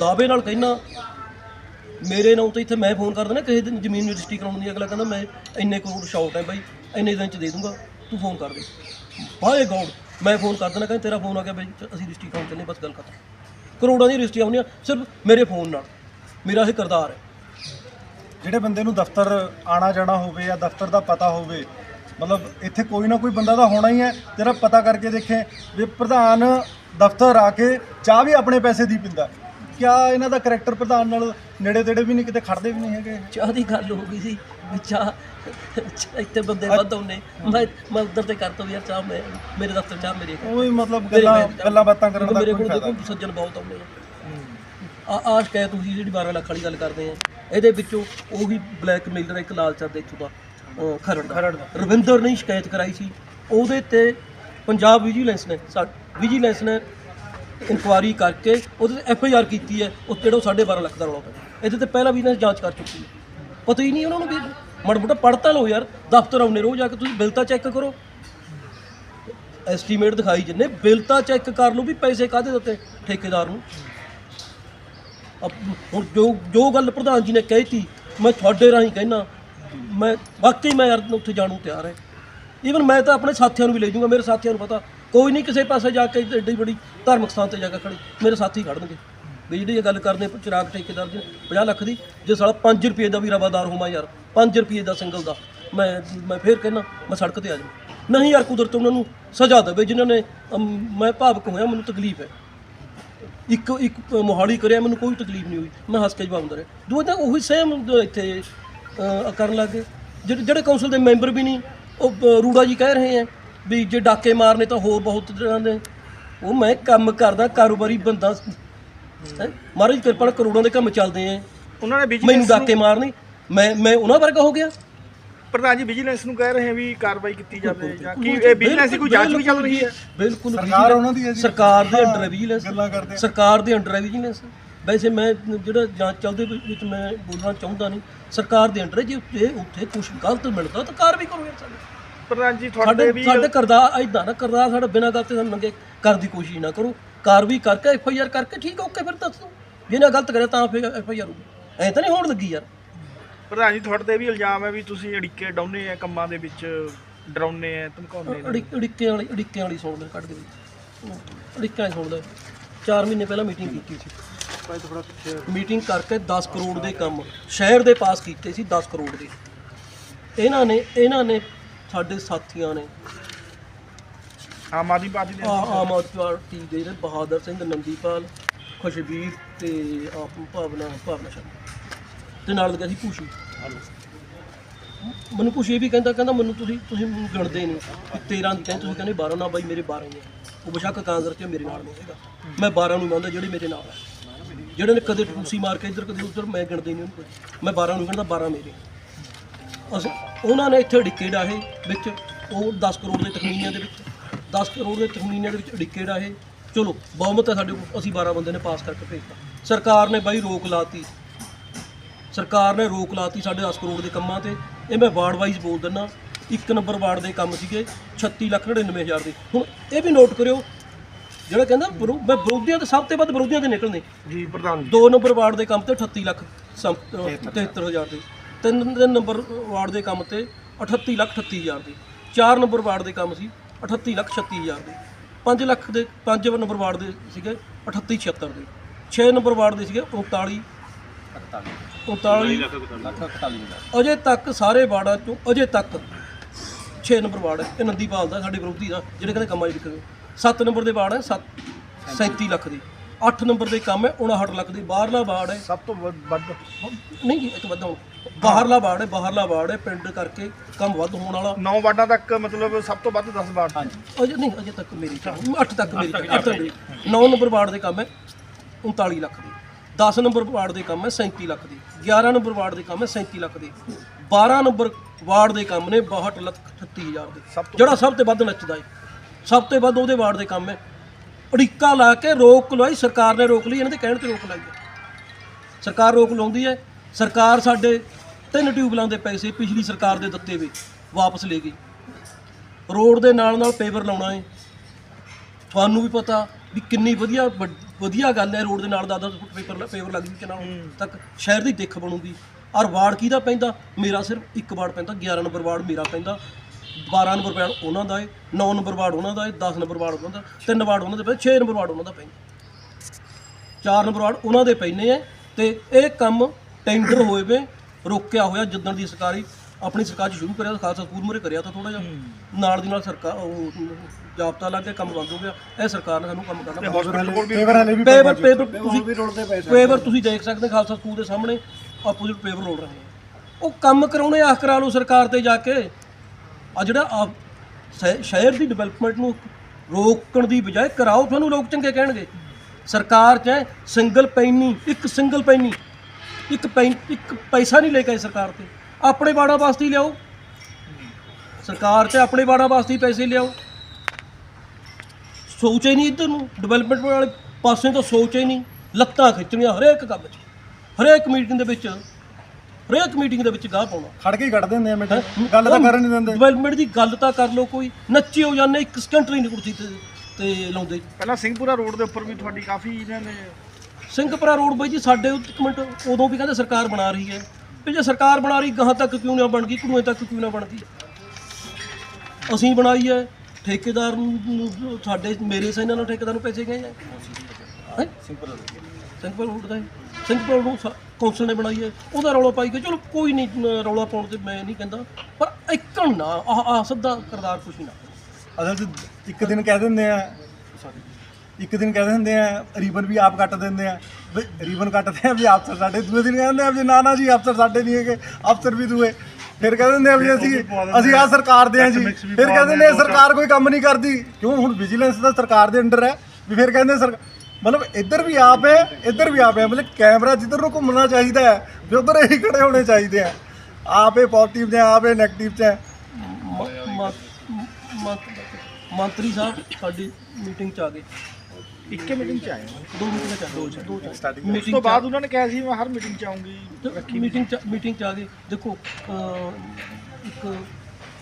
ਦਾਅਵੇ ਨਾਲ ਕਹਿਣਾ ਮੇਰੇ ਨਾਂ ਤੇ ਇੱਥੇ ਮੈਂ ਫੋਨ ਕਰ ਦਿੰਦਾ ਕਿਸੇ ਦਿਨ ਜ਼ਮੀਨ ਰਜਿਸਟਰੀ ਕਰਾਉਣ ਦੀ, ਅਗਲਾ ਕਹਿੰਦਾ ਮੈਂ ਇੰਨੇ ਕਰੋੜ ਸ਼ਾਰਟ ਹੈ ਬਾਈ, ਇੰਨੇ ਦਿਨ 'ਚ ਦੇ ਦੂੰਗਾ, ਤੂੰ ਫੋਨ ਕਰ ਦੇ। ਬਾਏ ਗੋਡ, ਮੈਂ ਫੋਨ ਕਰ ਦਿੰਦਾ ਕਹਿੰਦਾ ਤੇਰਾ ਫੋਨ ਆ ਗਿਆ ਬਾਈ ਅਸੀਂ ਰਜਿਸਟਰੀ ਕਰਾਉਣ ਚੱਲੇ ਬਸ ਗੱਲ ਖਤਮ। ਕਰੋੜਾਂ ਦੀ ਰਜਿਸਟਰੀ ਆਉਂਦੀਆਂ ਸਿਰਫ ਮੇਰੇ ਫੋਨ ਨਾਲ, ਮੇਰਾ ਇਹ ਕਰਦਾਰ ਹੈ। ਜਿਹੜੇ ਬੰਦੇ ਨੂੰ ਦਫ਼ਤਰ ਆਣਾ ਜਾਣਾ ਹੋਵੇ ਜਾਂ ਦਫ਼ਤਰ ਦਾ ਪਤਾ ਹੋਵੇ ਮਤਲਬ ਇੱਥੇ ਕੋਈ ਨਾ ਕੋਈ ਬੰਦਾ ਤਾਂ ਹੋਣਾ ਹੀ ਹੈ। ਜਿਹੜਾ ਪਤਾ ਕਰਕੇ ਦੇਖੇ ਵੀ ਪ੍ਰਧਾਨ ਦਫ਼ਤਰ ਆ ਕੇ ਚਾਹ ਵੀ ਆਪਣੇ ਪੈਸੇ ਦੀ ਪਿੰਦਾ। ਕਿਆ ਇਹਨਾਂ ਦਾ ਕਰੈਕਟਰ ਪ੍ਰਧਾਨ ਨਾਲ ਨੇੜੇ ਤੇੜੇ ਵੀ ਨਹੀਂ ਕਿਤੇ ਖੜਦੇ ਵੀ ਨਹੀਂ ਹੈਗੇ ਚਾਹ ਦੀ ਗੱਲ ਹੋ ਗਈ ਸੀ ਵੀ ਚਾਹ ਚਾਹ ਇੱਥੇ ਬੰਦੇ ਵੱਧ ਆਉਂਦੇ। ਮੈਂ ਮੈਂ ਉਧਰ ਤੇ ਕਰਤਾ ਵੀ ਯਾਰ ਚਾਹ ਮੈਂ ਮੇਰੇ ਦਫ਼ਤਰ ਚਾਹ ਮੇਰੇ ਉਹ ਵੀ ਮਤਲਬ ਗੱਲਾਂ ਗੱਲਾਂ ਬਾਤਾਂ ਕਰਨ ਦਾ ਮੇਰੇ ਕੋਲ ਦੇਖੋ ਸੱਜਣ ਬਹੁਤ ਆਉਂਦੇ ਆ। ਆ ਆ ਸ਼ਿਕਾਇਤ ਤੁਸੀਂ ਜਿਹੜੀ 12 ਲੱਖ ਵਾਲੀ ਗੱਲ ਕਰਦੇ ਆ ਇਹਦੇ ਵਿੱਚੋਂ ਉਹ ਵੀ ਬਲੈਕਮੇਲਰ ਇੱਕ ਲਾਲਚਾ ਦੇ ਇੱਥੋਂ ਦਾ। ਖਰੜ ਦਾ। ਖਰੜ ਦਾ। ਰਵਿੰਦਰ ਨੇ ਸ਼ਿਕਾਇਤ ਕਰਾਈ ਸੀ। ਉਹਦੇ ਤੇ ਪੰਜਾਬ ਵਿਜੀਲੈਂਸ ਨੇ ਵਿਜੀਲੈਂਸ ਨੇ ਇਨਕੁਆਰੀ ਕਰਕੇ ਉਹਦੇ ਤੇ ਐਫ ਆਈ ਆਰ ਕੀਤੀ ਹੈ ਉਹ ਜਿਹੜਾ ਉਹ 12.5 ਲੱਖ ਦਾ ਰੌਲਾ ਪਿਆ ਇਹਦੇ ਤੇ ਪਹਿਲਾਂ ਵੀ ਇਹਨਾਂ ਨੇ ਜਾਂਚ ਕਰ ਚੁੱਕੀ ਹੈ। ਪਤਾ ਹੀ ਨਹੀਂ ਉਹਨਾਂ ਨੂੰ ਵੀ ਮੜ ਮੋਟਾ ਪੜਤਾ ਲਓ ਯਾਰ ਦਫ਼ਤਰ ਆਉਣੇ ਰੋਜ਼ ਜਾ ਕੇ ਤੁਸੀਂ ਬਿੱਲ ਤਾਂ ਚੈੱਕ ਕਰੋ। ਐਸਟੀਮੇਟ ਦਿਖਾਈ ਜਿੰਨੇ ਬਿੱਲ ਤਾਂ ਚੈੱਕ ਕਰ ਲਓ ਵੀ ਪੈਸੇ ਕਾਹਦੇ ਦਿੱਤੇ ਠੇਕੇਦਾਰ ਨੂੰ। ਹੁਣ ਜੋ ਜੋ ਗੱਲ ਪ੍ਰਧਾਨ ਜੀ ਨੇ ਕਹੀ ਤੀ ਮੈਂ ਤੁਹਾਡੇ ਰਾਹੀਂ ਕਹਿਣਾ ਮੈਂ ਵਾਕਈ ਮੈਂ ਯਾਰ ਉੱਥੇ ਜਾਣ ਨੂੰ ਤਿਆਰ ਹੈ। ਈਵਨ ਮੈਂ ਤਾਂ ਆਪਣੇ ਸਾਥੀਆਂ ਨੂੰ ਵੀ ਲੈ ਜਾਊਂਗਾ, ਮੇਰੇ ਸਾਥੀਆਂ ਨੂੰ ਪਤਾ। ਕੋਈ ਨਹੀਂ ਕਿਸੇ ਪਾਸੇ ਜਾ ਕੇ ਐਡੀ ਬੜੀ ਧਾਰਮਿਕ ਸਥਾਨ ਤੇ ਜਾ ਕੇ ਖੜੀ, ਮੇਰੇ ਸਾਥੀ ਖੜਨਗੇ। ਵੀ ਜਿਹੜੀ ਇਹ ਗੱਲ ਕਰਦੇ ਆ ਚਿਰਾਗ ਠੇਕੇਦਾਰ ਦੀ 50 ਲੱਖ ਦੀ, ਜੇ ਸਾਲਾ 5 ਰੁਪਏ ਦਾ ਵੀ ਰਵਾਦਾਰ ਹੋਵਾਂ ਯਾਰ 5 ਰੁਪਏ ਦਾ ਸਿੰਗਲ ਦਾ, ਮੈਂ ਮੈਂ ਫੇਰ ਕਹਿਣਾ ਮੈਂ ਸੜਕ ਤੇ ਆ ਜਾਵਾਂ ਨਹੀਂ ਯਾਰ ਕੁਦਰਤ ਉਹਨਾਂ ਨੂੰ ਸਜ਼ਾ ਦੇਵੇ, ਜਿਨ੍ਹਾਂ ਨੇ ਮੈਂ ਭਾਵਕ ਹੋਇਆ, ਮੈਨੂੰ ਤਕਲੀਫ ਹੈ। ਇੱਕ ਇੱਕ ਮੋਹਾਲੀ ਕਰਿਆ, ਮੈਨੂੰ ਕੋਈ ਤਕਲੀਫ ਨਹੀਂ ਹੋਈ। ਮੈਂ ਹੱਸ ਕੇ ਜਵਾਬ ਦਿੰਦਾ ਰਿਹਾ। ਦੂਜਾ ਤਾਂ ਉਹੀ ਸੇਮ ਇੱਥੇ ਕਰਨ ਲੱਗੇ ਜਿਹੜੇ ਜਿਹੜੇ ਕੌਂਸਲ ਦੇ ਮੈਂਬਰ ਵੀ ਨਹੀਂ ਉਹ ਰੂੜਾ ਜੀ ਕਹਿ ਰਹੇ ਆ ਵੀ ਜੇ ਡਾਕੇ ਮਾਰਨੇ ਤਾਂ ਹੋਰ ਬਹੁਤ ਤਰ੍ਹਾਂ ਦੇ। ਉਹ ਮੈਂ ਕੰਮ ਕਰਦਾ ਕਾਰੋਬਾਰੀ ਬੰਦਾ। ਹੈਂ? ਮਹਾਰਾਜ ਕਿਰਪਾ ਕਰੋੜਾਂ ਦੇ ਕੰਮ ਚੱਲਦੇ ਆ। ਉਹਨਾਂ ਨੇ ਮੈਨੂੰ ਡਾਕੇ ਮਾਰਨੀ ਮੈਂ ਮੈਂ ਉਹਨਾਂ ਵਰਗਾ ਹੋ ਗਿਆ। ਪ੍ਰਧਾਨ ਜੀ ਵਿਜੀਲੈਂਸ ਨੂੰ ਕਹਿ ਰਹੇ ਆ ਵੀ ਕਾਰਵਾਈ ਕੀਤੀ ਜਾਵੇ ਜਾਂ ਕੀ ਇਹ ਵਿਜੀਲੈਂਸ ਦੀ ਕੋਈ ਜਾਂਚ ਵੀ ਚੱਲ ਰਹੀ ਹੈ? ਬਿਲਕੁਲ ਸਰਕਾਰ ਉਹਨਾਂ ਦੀ ਹੈ ਜੀ। ਸਰਕਾਰ ਦੇ ਅੰਡਰ ਵਿਜੀਲੈਂਸ ਗੱਲਾਂ ਕਰਦੇ ਆ। ਸਰਕਾਰ ਦੇ ਅੰਡਰ ਵਿਜੀਲੈਂਸ ਵੈਸੇ ਮੈਂ ਜਿਹੜਾ ਜਾਂਚ ਚੱਲਦੇ ਵਿੱਚ ਮੈਂ ਬੋਲਣਾ ਚਾਹੁੰਦਾ ਨਹੀਂ ਸਰਕਾਰ ਦੇ ਅੰਡਰ ਜੇ ਉੱਥੇ ਉੱਥੇ ਕੁਝ ਗਲਤ ਮਿਲਦਾ ਤਾਂ ਕਾਰਵਾਈ ਕਰੋ ਯਾਰ ਸਾਡੇ। ਪ੍ਰਧਾਨ ਜੀ ਤੁਹਾਡੇ ਵੀ ਸਾਡੇ ਕਰਦਾ ਇਦਾਂ ਨਾ ਕਰਦਾ ਸਾਡਾ ਬਿਨਾਂ ਗੱਲ ਤੇ ਸਾਨੂੰ ਨੰਗੇ ਕਰਨ ਦੀ ਕੋਸ਼ਿਸ਼ ਨਾ ਕਰੋ ਕਾਰਵਾਈ ਕਰਕੇ ਐਫ ਆਈ ਆਰ ਕਰਕੇ ਠੀਕ ਓਕੇ ਫਿਰ ਦੱਸ। ਜੇ ਨਾ ਗਲਤ ਕਰਿਆ ਤਾਂ ਫਿਰ ਐਫ ਆਈ ਆਰ ਹੋਊਗੀ। ਐ ਤਾਂ ਨਹੀਂ ਹੋਣ ਲੱਗੀ ਯਾਰ। ਪ੍ਰਧਾਨ ਜੀ ਤੁਹਾਡੇ ਤੇ ਵੀ ਇਲਜ਼ਾਮ ਹੈ ਵੀ ਤੁਸੀਂ ਅੜਿੱਕੇ ਡਾਉਨੇ ਆ ਕੰਮਾਂ ਦੇ ਵਿੱਚ ਡਰਾਉਨੇ ਆ ਧਮਕਾਉਨੇ ਆ। ਅੜਿੱਕੇ ਵਾਲੀ ਅੜਿੱਕੇ ਵਾਲੀ ਸੁਣ ਲੈ ਕੱਢ ਕੇ ਅੜਿੱਕੇ ਵਾਲੀ ਸੁਣ ਲੈ। 4 ਮਹੀਨੇ ਪਹਿਲਾਂ ਮੀਟਿੰਗ ਕੀਤੀ ਸੀ। ਮੀਟਿੰਗ ਕਰਕੇ 10 ਕਰੋੜ ਦੇ ਕੰਮ ਸ਼ਹਿਰ ਦੇ ਪਾਸ ਕੀਤੇ ਸੀ 10 ਕਰੋੜ ਦੇ। ਇਹਨਾਂ ਨੇ ਇਹਨਾਂ ਨੇ ਸਾਡੇ ਸਾਥੀਆਂ ਨੇ ਆਮ ਆਦਮੀ ਪਾਰਟੀ ਦੇ ਆ ਆਮ ਆਦਮੀ ਪਾਰਟੀ ਦੇ ਨੇ ਬਹਾਦਰ ਸਿੰਘ ਨੰਦੀਪਾਲ ਖੁਸ਼ਬੀਰ ਤੇ ਆਪ ਭਾਵਨਾ ਭਾਵਨਾ ਸ਼ਰਮਾ ਤੇ ਨਾਲ ਲੱਗਿਆ ਸੀ ਖੁਸ਼ੀ ਮੈਨੂੰ ਖੁਸ਼ੀ ਇਹ ਵੀ ਕਹਿੰਦਾ ਕਹਿੰਦਾ ਮੈਨੂੰ ਤੁਸੀਂ ਤੁਸੀਂ ਮੈਨੂੰ ਗਿਣਦੇ ਨਹੀਂ। ਵੀ 13 ਦੀ ਕਹਿੰਦੇ ਤੁਸੀਂ ਕਹਿੰਦੇ 12 ਨਾ ਬਾਈ ਮੇਰੇ 12 ਹੀ ਆ ਉਹ ਬਸ਼ੱਕ ਕਾਂਗਰਸ ਚ ਮੇਰੇ ਨਾਲ ਨਹੀਂ ਹੈਗਾ। ਮੈਂ 12 ਨੂੰ ਮੰਨਦਾ ਜਿਹੜੇ ਮੇਰੇ ਨਾਲ ਆ। ਜਿਹੜੇ ਨੇ ਕਦੇ ਟੂਸੀ ਮਾਰ ਕੇ ਇੱਧਰ, ਕਦੇ ਉੱਧਰ, ਮੈਂ ਗਿਣਦੇ ਨਹੀਂ ਉਹਨੂੰ ਮੈਂ 12 ਨੂੰ ਗਿਣਦਾ 12 ਮੇਰੇ। ਅਸੀਂ, ਉਹਨਾਂ ਨੇ ਇੱਥੇ ਅੜਿੱਕੇ ਡਾਹੇ ਵਿੱਚ, ਉਹ 10 ਕਰੋੜ ਦੇ ਤਖਮੀਨਿਆਂ ਦੇ ਵਿੱਚ 10 ਕਰੋੜ ਦੇ ਤਖਮੀਨਿਆਂ ਦੇ ਵਿੱਚ ਅੜਿੱਕੇ ਡਾਹੇ। ਚਲੋ, ਬਹੁਮਤ ਹੈ ਸਾਡੇ ਕੋਲ, ਅਸੀਂ 12 ਬੰਦੇ ਨੇ ਪਾਸ ਕਰਕੇ ਭੇਜਤਾ। ਸਰਕਾਰ ਨੇ ਬਾਈ ਰੋਕ ਲਾਤੀ। ਸਰਕਾਰ ਨੇ ਰੋਕ ਲਾਤੀ ਸਾਡੇ 10 ਕਰੋੜ ਦੇ ਕੰਮਾਂ ਤੇ। ਇਹ ਮੈਂ ਵਾਰਡ ਵਾਈਜ਼ ਬੋਲ ਦਿੰਦਾ, ਇੱਕ ਨੰਬਰ ਵਾਰਡ ਦੇ ਕੰਮ ਸੀਗੇ 36 ਲੱਖ 99 ਹਜ਼ਾਰ ਦੇ। ਹੁਣ ਇਹ ਵੀ ਨੋਟ ਕਰਿਓ ਜਿਹੜਾ ਕਹਿੰਦਾ ਵਿਰੋ- ਮੈਂ ਵਿਰੋਧੀਆਂ ਤੇ ਸਭ ਤੋਂ ਵੱਧ ਵਿਰੋਧੀਆਂ ਦੇ ਨਿਕਲਨੇ। ਜੀ ਪ੍ਰਧਾਨ ਦੋ ਨੰਬਰ ਵਾਰਡ ਦੇ ਕੰਮ ਤੇ 38 ਲੱਖ 73 ਹਜ਼ਾਰ। ਦੇ। ਤਿੰਨ ਤਿੰਨ ਨੰਬਰ ਵਾਰਡ ਦੇ ਕੰਮ ਤੇ 38 ਲੱਖ 38 ਹਜ਼ਾਰ ਦੇ। ਚਾਰ ਨੰਬਰ ਵਾਰਡ ਦੇ ਕੰਮ ਸੀ 38 ਲੱਖ 36 ਹਜ਼ਾਰ ਦੇ। 5 ਲੱਖ ਦੇ ਪੰਜ ਨੰਬਰ ਵਾਰਡ ਦੇ ਸੀਗੇ 38 76 ਦੇ। 6 ਨੰਬਰ ਵਾਰਡ ਦੇ ਸੀਗੇ 39 39 ਅਜੇ ਤੱਕ ਸਾਰੇ ਵਾਰਡਾਂ ਚੋਂ ਅਜੇ ਤੱਕ 6 ਨੰਬਰ ਵਾਰਡ ਇਹ ਨੰਦੀਪਾਲ ਦਾ ਸਾਡੇ ਵਿਰੋਧੀ ਦਾ ਜਿਹੜੇ ਕਹਿੰਦੇ ਕੰਮਾਂ 'ਚ ਵਿਕਦੇ 7 ਨੰਬਰ ਦੇ ਵਾਰਡ ਹੈ 7 37 ਲੱਖ ਦੀ। 8 ਨੰਬਰ ਦੇ ਕੰਮ ਹੈ 59 ਲੱਖ ਦੀ। ਬਾਹਰਲਾ ਵਾਰਡ ਹੈ। ਸਭ ਤੋਂ ਵੱਧ- ਨਹੀਂ ਜੀ ਇੱਕ ਵੱਧ ਹੁਣ। ਬਾਹਰਲਾ ਵਾਰਡ ਹੈ ਬਾਹਰਲਾ ਵਾਰਡ ਹੈ ਪਿੰਡ ਕਰਕੇ ਕੰਮ ਵੱਧ ਹੋਣ ਵਾਲਾ। 9 ਵਾਰਡਾਂ ਤੱਕ ਮਤਲਬ ਸਭ ਤੋਂ ਵੱਧ 10 ਵਾਰਡ। ਅਜੇ ਨਹੀਂ ਅਜੇ ਤੱਕ ਮੇਰੀ 8 ਤੱਕ ਮੇਰੀ 8 ਤੱਕ ਮੇਰੀ 9 ਨੰਬਰ ਵਾਰਡ ਦੇ ਕੰਮ ਹੈ 39 ਲੱਖ ਦੀ। 10 ਨੰਬਰ ਵਾਰਡ ਦੇ ਕੰਮ ਹੈ 37 ਲੱਖ ਦੀ। 11 ਨੰਬਰ ਵਾਰਡ ਦੇ ਕੰਮ ਹੈ 37 ਲੱਖ ਦੀ। 12 ਨੰਬਰ ਵਾਰਡ ਦੇ ਕੰਮ ਨੇ 62 ਲੱਖ 38 ਹਜ਼ਾਰ ਦੇ। ਸਭ ਤੋਂ ਜਿਹੜਾ ਸਭ ਤੋਂ ਵੱਧ ਨੱਚਦਾ ਹੈ। ਸਭ ਤੋਂ ਵੱਧ ਉਹਦੇ ਵਾਰਡ ਦੇ ਕੰਮ ਹੈ। ਅੜਿੱਕਾ ਲਾ ਕੇ ਰੋਕ ਲਵਾਈ ਸਰਕਾਰ ਨੇ ਰੋਕ ਲਈ ਇਹਨਾਂ ਦੇ ਕਹਿਣ ਤੇ ਰੋਕ ਲਾਈ ਹੈ। ਸਰਕਾਰ ਰੋਕ ਲਾਉਂਦੀ ਹੈ ਸਰਕਾਰ ਸਾਡੇ ਤਿੰਨ ਟਿਊਬਲਾਂ ਦੇ ਪੈਸੇ ਪਿਛਲੀ ਸਰਕਾਰ ਦੇ ਦਿੱਤੇ ਵੇ ਵਾਪਸ ਲੈ ਗਈ। ਰੋਡ ਦੇ ਨਾਲ ਨਾਲ ਪੇਵਰ ਲਾਉਣਾ ਹੈ। ਤੁਹਾਨੂੰ ਵੀ ਪਤਾ ਵੀ ਕਿੰਨੀ ਵਧੀਆ ਵਧੀਆ ਗੱਲ ਹੈ ਰੋਡ ਦੇ ਨਾਲ 10 ਫੁੱਟ ਪੇਪਰ ਪੇਵਰ ਲੱਗ ਜੂ ਚਲਾਉ ਤੱਕ ਸ਼ਹਿਰ ਦੀ ਦਿੱਖ ਬਣੂਗੀ। ਔਰ ਵਾਰਡ ਕਿਹਦਾ ਪੈਂਦਾ? ਮੇਰਾ ਸਿਰਫ ਇੱਕ ਵਾਰਡ ਪੈਂਦਾ 11 ਨੰਬਰ ਵਾਰਡ ਮੇਰਾ ਪੈਂਦਾ। 12 ਨੰਬਰ ਵਾਰਡ ਉਹਨਾਂ ਦਾ ਹੈ 9 ਨੰਬਰ ਵਾਰਡ ਉਹਨਾਂ ਦਾ ਹੈ 10 ਨੰਬਰ ਵਾਰਡ ਉਹਨਾਂ ਦਾ ਤਿੰਨ ਵਾਰਡ ਉਹਨਾਂ ਦੇ ਪੈਂਦੇ 6 ਨੰਬਰ ਵਾਰਡ ਉਹਨਾਂ ਦਾ ਪੈਂਦਾ। ਚਾਰ ਨੰਬਰ ਵਾਰਡ ਉਹਨਾਂ ਦੇ ਪੈਨੇ ਆ ਤੇ ਇਹ ਕੰਮ ਟੈਂਡਰ ਹੋਏ ਵੇ ਰੋਕਿਆ ਹੋਇਆ ਜਿੱਦਣ ਦੀ ਸਰਕਾਰੀ ਆਪਣੀ ਸਰਕਾਰ 'ਚ ਸ਼ੁਰੂ ਕਰਿਆ ਖਾਲਸਾ ਸਕੂਲ ਮੁਰੇ ਕਰਿਆ ਤਾਂ ਥੋੜਾ ਜਿਹਾ। ਨਾਲ ਦੀ ਨਾਲ ਸਰਕਾਰ ਉਹ ਜਾਬਤਾ ਲੱਗ ਕੇ ਕੰਮ ਬੰਦ ਹੋ ਗਿਆ ਇਹ ਸਰਕਾਰ ਨੇ ਸਾਨੂੰ ਕੰਮ ਕਰਨਾ ਪੇਪਰ ਪੇਪਰ ਤੁਸੀਂ ਪੇਪਰ ਤੁਸੀਂ ਦੇਖ ਸਕਦੇ ਖਾਲਸਾ ਸਕੂਲ ਦੇ ਸਾਹਮਣੇ ਆਪੋਜ਼ਿਟ ਪੇਪਰ ਰੋਲ ਰਹੇ ਆ। ਉਹ ਕੰਮ ਕਰਾਉਣੇ ਆਖ ਕਰਾ ਲਓ ਸਰਕਾਰ ਤੇ ਜਾ ਕੇ। ਆ ਜਿਹੜਾ ਆ ਸ਼ਹਿ- ਸ਼ਹਿਰ ਦੀ ਡਿਵੈਲਪਮੈਂਟ ਨੂੰ ਰੋਕਣ ਦੀ ਬਜਾਏ ਕਰਾਓ, ਤੁਹਾਨੂੰ ਲੋਕ ਚੰਗੇ ਕਹਿਣਗੇ। ਸਰਕਾਰ ਚਾਹੇ ਸਿੰਗਲ ਪੈਨੀ ਇੱਕ ਸਿੰਗਲ ਪੈਨੀ ਇੱਕ ਪੈ, ਇੱਕ ਪੈਸਾ ਨਹੀਂ ਲੈ ਕੇ ਆਈ ਸਰਕਾਰ ਤੇ। ਆਪਣੇ ਬਾੜਾ ਵਾਸਤੇ ਹੀ ਲਿਆਓ। ਸਰਕਾਰ 'ਚ ਆਪਣੇ ਬਾੜਾ ਵਾਸਤੇ ਹੀ ਪੈਸੇ ਲਿਆਓ। ਸੋਚ ਹੀ ਨਹੀਂ ਇੱਧਰ ਨੂੰ। ਡਿਵੈਲਪਮੈਂਟ ਵਾਲੇ ਪਾਸੇ ਤੋਂ ਹੀ ਨਹੀਂ। ਲੱਤਾਂ ਖਿੱਚਣੀਆਂ ਹਰੇਕ ਕੰਮ 'ਚ। ਹਰੇਕ ਮੀਟਿੰਗ ਦੇ ਵਿੱਚ ਹਰੇਕ ਮੀਟਿੰਗ ਦੇ ਵਿੱਚ ਗਾਹ ਪਾਉਣਾ। ਖੜ ਕੇ ਹੀ ਕੱਢ ਦਿੰਦੇ ਆ ਮਿੰਟ। ਗੱਲ ਤਾਂ ਕਰਨ ਨਹੀਂ ਦਿੰਦੇ। ਡਿਵੈਲਪਮੈਂਟ ਦੀ ਗੱਲ ਤਾਂ ਕਰ ਲਓ ਕੋਈ। ਨੱਚੇ ਹੋ ਜਾਂਦੇ ਇੱਕ ਸਕਿੰਟ ਨਹੀਂ ਕੁਰਸੀ ਤੇ ਤੇ ਲਾਉਂਦੇ। ਪਹਿਲਾਂ ਸਿੰਘਪੁਰਾ ਰੋਡ ਦੇ ਉੱਪਰ ਵੀ ਤੁਹਾਡੀ ਕਾਫੀ ਇਹਨਾਂ ਨੇ ਸਿੰਘਪੁਰਾ ਰੋਡ ਬਾਈ ਜੀ ਸਾਡੇ ਉੱਤੇ ਇੱਕ ਮਿੰਟ ਉਦੋਂ ਵੀ ਕਹਿੰਦੇ ਸਰਕਾਰ ਬਣਾ ਰਹੀ ਹੈ। ਵੀ ਜੇ ਸਰਕਾਰ ਬਣਾ ਰਹੀ ਗਾਹਾਂ ਤੱਕ ਕਿਉਂ ਨਾ ਬਣ ਗਈ ਕੁੜੂਏ ਤੱਕ ਕਿਉਂ ਨਾ ਬਣ ਗਈ ਅਸੀਂ ਬਣਾਈ ਹੈ। ਠੇਕੇਦਾਰ ਨੂੰ ਸਾਡੇ ਮੇਰੇ ਸੈਨਾਂ ਨੂੰ ਠੇਕੇਦਾਰ ਨੂੰ ਪੈਸੇ ਗਏ ਹੈਂ? ਸਿੰਪਲ ਸਿੰਪਲ ਰੂਟ ਦਾ ਸਿੰਪਲ ਨੂੰ ਕੌਂਸਲ ਨੇ ਬਣਾਈ ਹੈ। ਉਹਦਾ ਰੌਲਾ ਪਾਈ ਗਏ ਚਲੋ ਕੋਈ ਨਹੀਂ ਰੌਲਾ ਪਾਉਣ ਤੇ ਮੈਂ ਨਹੀਂ ਕਹਿੰਦਾ ਪਰ ਇੱਕਣ ਨਾ ਆਹ ਆਹ ਸਿੱਧਾ ਕਰਦਾਰ ਕੁਛ ਨਾ। ਅਸਲ 'ਚ ਇੱਕ ਦਿਨ ਕਹਿ ਦਿੰਦੇ ਆ ਇੱਕ ਦਿਨ ਕਹਿ ਦਿੰਦੇ ਆ ਰੀਬਨ ਵੀ ਆਪ ਕੱਟ ਦਿੰਦੇ ਆ। ਵੀ ਰੀਬਨ ਕੱਟਦੇ ਆ ਵੀ ਅਫਸਰ ਸਾਡੇ ਦੂਏ ਦਿਨ ਕਹਿੰਦੇ ਆ ਵੀ ਨਾ ਨਾ ਜੀ ਅਫਸਰ ਸਾਡੇ ਨਹੀਂ ਹੈਗੇ ਅਫਸਰ ਵੀ ਦੂਏ। ਫਿਰ ਕਹਿ ਦਿੰਦੇ ਆ ਵੀ ਅਸੀਂ ਅਸੀਂ ਆ। ਸਰਕਾਰ ਦੇ ਆ ਜੀ। ਫਿਰ ਕਹਿੰਦੇ ਦਿੰਦੇ ਨੇ ਸਰਕਾਰ ਕੋਈ ਕੰਮ ਨਹੀਂ ਕਰਦੀ। ਕਿਉਂ? ਹੁਣ ਵਿਜੀਲੈਂਸ ਦਾ ਸਰਕਾਰ ਦੇ ਅੰਡਰ ਹੈ। ਵੀ ਫਿਰ ਕਹਿੰਦੇ ਸਰ ਮਤਲਬ ਇੱਧਰ ਵੀ ਆਪ ਹੈ ਇੱਧਰ ਵੀ ਆਪ ਹੈ। ਮਤਲਬ ਕੈਮਰਾ ਜਿੱਧਰ ਨੂੰ ਘੁੰਮਣਾ ਚਾਹੀਦਾ ਹੈ ਵੀ ਉਧਰ ਹੀ ਖੜੇ ਹੋਣੇ ਚਾਹੀਦੇ ਆ। ਆਪ ਇਹ ਪੋਜ਼ਿਟਿਵ ਜਾਂ ਆਪ ਇਹ ਨੈਗੇਟਿਵ ਚ ਮੰਤਰੀ ਸਾਹਿਬ ਸਾਡੀ ਮੀਟਿੰਗ ਚ ਆ ਗਏ। ਇੱਕੇ ਮੀਟਿੰਗ 'ਚ ਆਏ। ਦੋ ਮੀਟਿੰਗਾਂ ਚ ਦੋ ਚ ਦੋ ਚ ਉਸ ਤੋਂ ਬਾਅਦ ਉਹਨਾਂ ਨੇ ਕਿਹਾ ਸੀ ਮੈਂ ਹਰ ਮੀਟਿੰਗ 'ਚ ਆਉਂਗੀ ਮੀਟਿੰਗ ਚ ਮੀਟਿੰਗ ਚ ਆ ਗਏ। ਦੇਖੋ ਅਹ,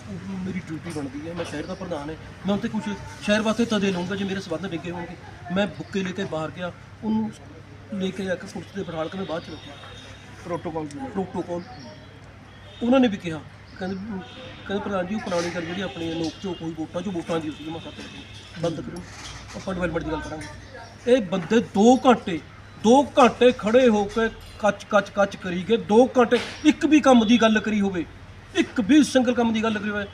ਮੇਰੀ ਡਿਊਟੀ ਬਣਦੀ ਹੈ ਮੈਂ ਸ਼ਹਿਰ ਦਾ ਪ੍ਰਧਾਨ ਹੈ। ਮੈਂ ਉੱਤੇ ਕੁਝ ਸ਼ਹਿਰ ਵਾਸਤੇ ਤਦੇ ਲਊਂਗਾ ਜੇ ਮੇਰੇ ਸਬੰਧ ਡਿੱਗੇ ਹੋਣਗੇ। ਮੈਂ ਬੁੱਕੇ ਲੈ ਕੇ ਬਾਹਰ ਗਿਆ ਉਹਨੂੰ ਲੈ ਕੇ ਜਾ ਕੇ ਕੁਰਸੀ ਤੇ ਬਿਠਾ ਕੇ ਮੈਂ ਬਾਅਦ ਚ ਰੱਖਿਆ ਪ੍ਰੋਟੋਕਾਲ ਦੀ ਪ੍ਰੋਟੋਕੋਲ ਉਹਨਾਂ ਨੇ ਵੀ ਕਿਹਾ ਕਹਿੰਦੇ ਕਹਿੰਦੇ ਪ੍ਰਧਾਨ ਜੀ ਉਹ ਪੁਰਾਣੀ ਗੱਲ ਜਿਹੜੀ ਆਪਣੀ ਲੋਕ ਚੋਂ ਕੋਈ ਵੋਟਾਂ ਚੋਂ ਵੋਟਾਂ ਦੀ ਸੀ ਮੈਂ ਸੱਤ ਵਜੇ ਬੰਦ ਕਰੋ। ਆਪਾਂ ਡਿਵੈਲਪਮੈਂਟ ਦੀ ਗੱਲ ਕਰਾਂਗੇ। ਇਹ ਬੰਦੇ 2 ਘੰਟੇ 2 ਘੰਟੇ ਖੜੇ ਹੋ ਕੇ ਕੱਚ ਕੱਚ ਕੱਚ ਕਰੀ ਗਏ 2 ਘੰਟੇ ਇੱਕ ਵੀ ਕੰਮ ਦੀ ਗੱਲ ਕਰੀ ਹੋਵੇ। ਇੱਕ ਵੀ ਸਿੰਗਲ ਕੰਮ ਦੀ ਗੱਲ ਕਰੀ ਹੋਵੇ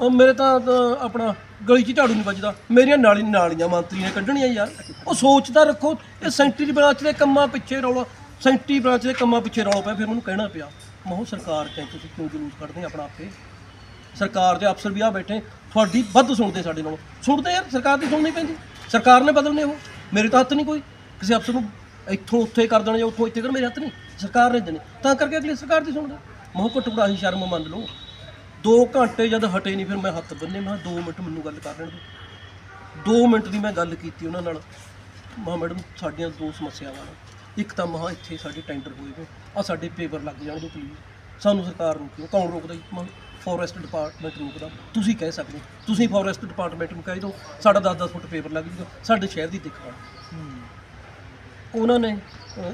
ਉਹ ਮੇਰੇ ਤਾਂ ਤਾਂ ਆਪਣਾ ਗਲੀ 'ਚ ਝਾੜੂ ਨਹੀਂ ਵੱਜਦਾ। ਮੇਰੀਆਂ ਨਾਲੀ, ਨਾਲੀਆਂ ਮੰਤਰੀ ਨੇ ਕੱਢਣੀਆਂ ਯਾਰ ਉਹ ਸੋਚਦਾ ਰੱਖੋ, ਇਹ ਸੈਂਟਰੀ ਬ੍ਰਾਂਚ ਦੇ ਕੰਮਾਂ ਪਿੱਛੇ ਰੌਲਾ ਸੈਂਟਰੀ ਬ੍ਰਾਂਚ ਦੇ ਕੰਮਾਂ ਪਿੱਛੇ ਰੌਲਾ ਪਿਆ, ਫਿਰ ਉਹਨੂੰ ਕਹਿਣਾ ਪਿਆ ਮਹੋ ਸਰਕਾਰ ਚ ਤੁਸੀਂ ਕਿਉਂ ਜਲੂਸ ਕੱਢਦੇ ਆਪਣਾ ਆਪੇ? ਸਰਕਾਰ ਦੇ ਅਫਸਰ ਵੀ ਆ ਬੈਠੇ, ਤੁਹਾਡੀ ਵੱਧ ਸੁਣਦੇ ਸਾਡੇ ਨਾਲੋਂ। ਸੁਣਦੇ ਯਾਰ ਸਰਕਾਰ ਦੀ ਸੁਣਨੀ ਪੈਂਦੀ। ਸਰਕਾਰ ਨੇ ਬਦਲਨੇ ਉਹ। ਮੇਰੇ ਤਾਂ ਹੱਥ ਨਹੀਂ ਕੋਈ। ਕਿਸੇ ਅਫਸਰ ਨੂੰ ਇੱਥੋਂ ਉੱਥੇ ਕਰ ਦੇਣਾ ਜਾਂ ਉੱਥੋਂ ਇੱਥੇ ਕਰ, ਮੇਰੇ ਹੱਥ ਨਹੀਂ। ਸਰਕਾਰ ਨੇ ਦੇਣੇ। ਤਾਂ ਕਰਕੇ ਅਗਲੀ ਸਰਕਾਰ ਦੀ ਸੁਣਦੇ। ਮਹੋ ਘੱਟੋ ਘੱਟ ਅਸੀਂ ਸ਼ਰਮ ਮੰਨ ਲਓ। 2 ਘੰਟੇ ਜਦ ਹਟੇ ਨਹੀਂ ਫਿਰ ਮੈਂ ਹੱਥ ਬੰਨੇ ਮੈਂ 2 ਮਿੰਟ ਮੈਨੂੰ ਗੱਲ ਕਰ ਲੈਣ ਦੋ 2 ਮਿੰਟ ਦੀ ਮੈਂ ਗੱਲ ਕੀਤੀ ਉਹਨਾਂ ਨਾਲ। ਮਹਾ ਮੈਡਮ, ਸਾਡੀਆਂ ਦੋ ਸਮੱਸਿਆਵਾਂ ਨੇ। ਇੱਕ ਤਾਂ ਮਹਾ ਇੱਥੇ ਸਾਡੇ ਟੈਂਡਰ ਹੋਏ ਵੇ ਆ ਸਾਡੇ ਪੇਪਰ ਲੱਗ ਜਾਣਗੇ ਪਲੀਜ਼ ਸਾਨੂੰ ਸਰਕਾਰ ਰੋਕਿਓ। ਕੌਣ ਰੋਕਦਾ ਜੀ? ਮਹਾਂ ਫੋਰੈਸਟ ਡਿਪਾਰਟਮੈਂਟ ਰੋਕਦਾ। ਤੁਸੀਂ ਕਹਿ ਸਕਦੇ ਹੋ। ਤੁਸੀਂ ਫੋਰੈਸਟ ਡਿਪਾਰਟਮੈਂਟ ਨੂੰ ਕਹਿ ਦਿਓ, ਸਾਡਾ 10-10 ਫੁੱਟ ਪੇਪਰ ਲੱਗ ਜੂਗਾ। ਸਾਡੇ ਸ਼ਹਿਰ ਦੀ ਦਿੱਖ ਬਣ ਉਹਨਾਂ ਨੇ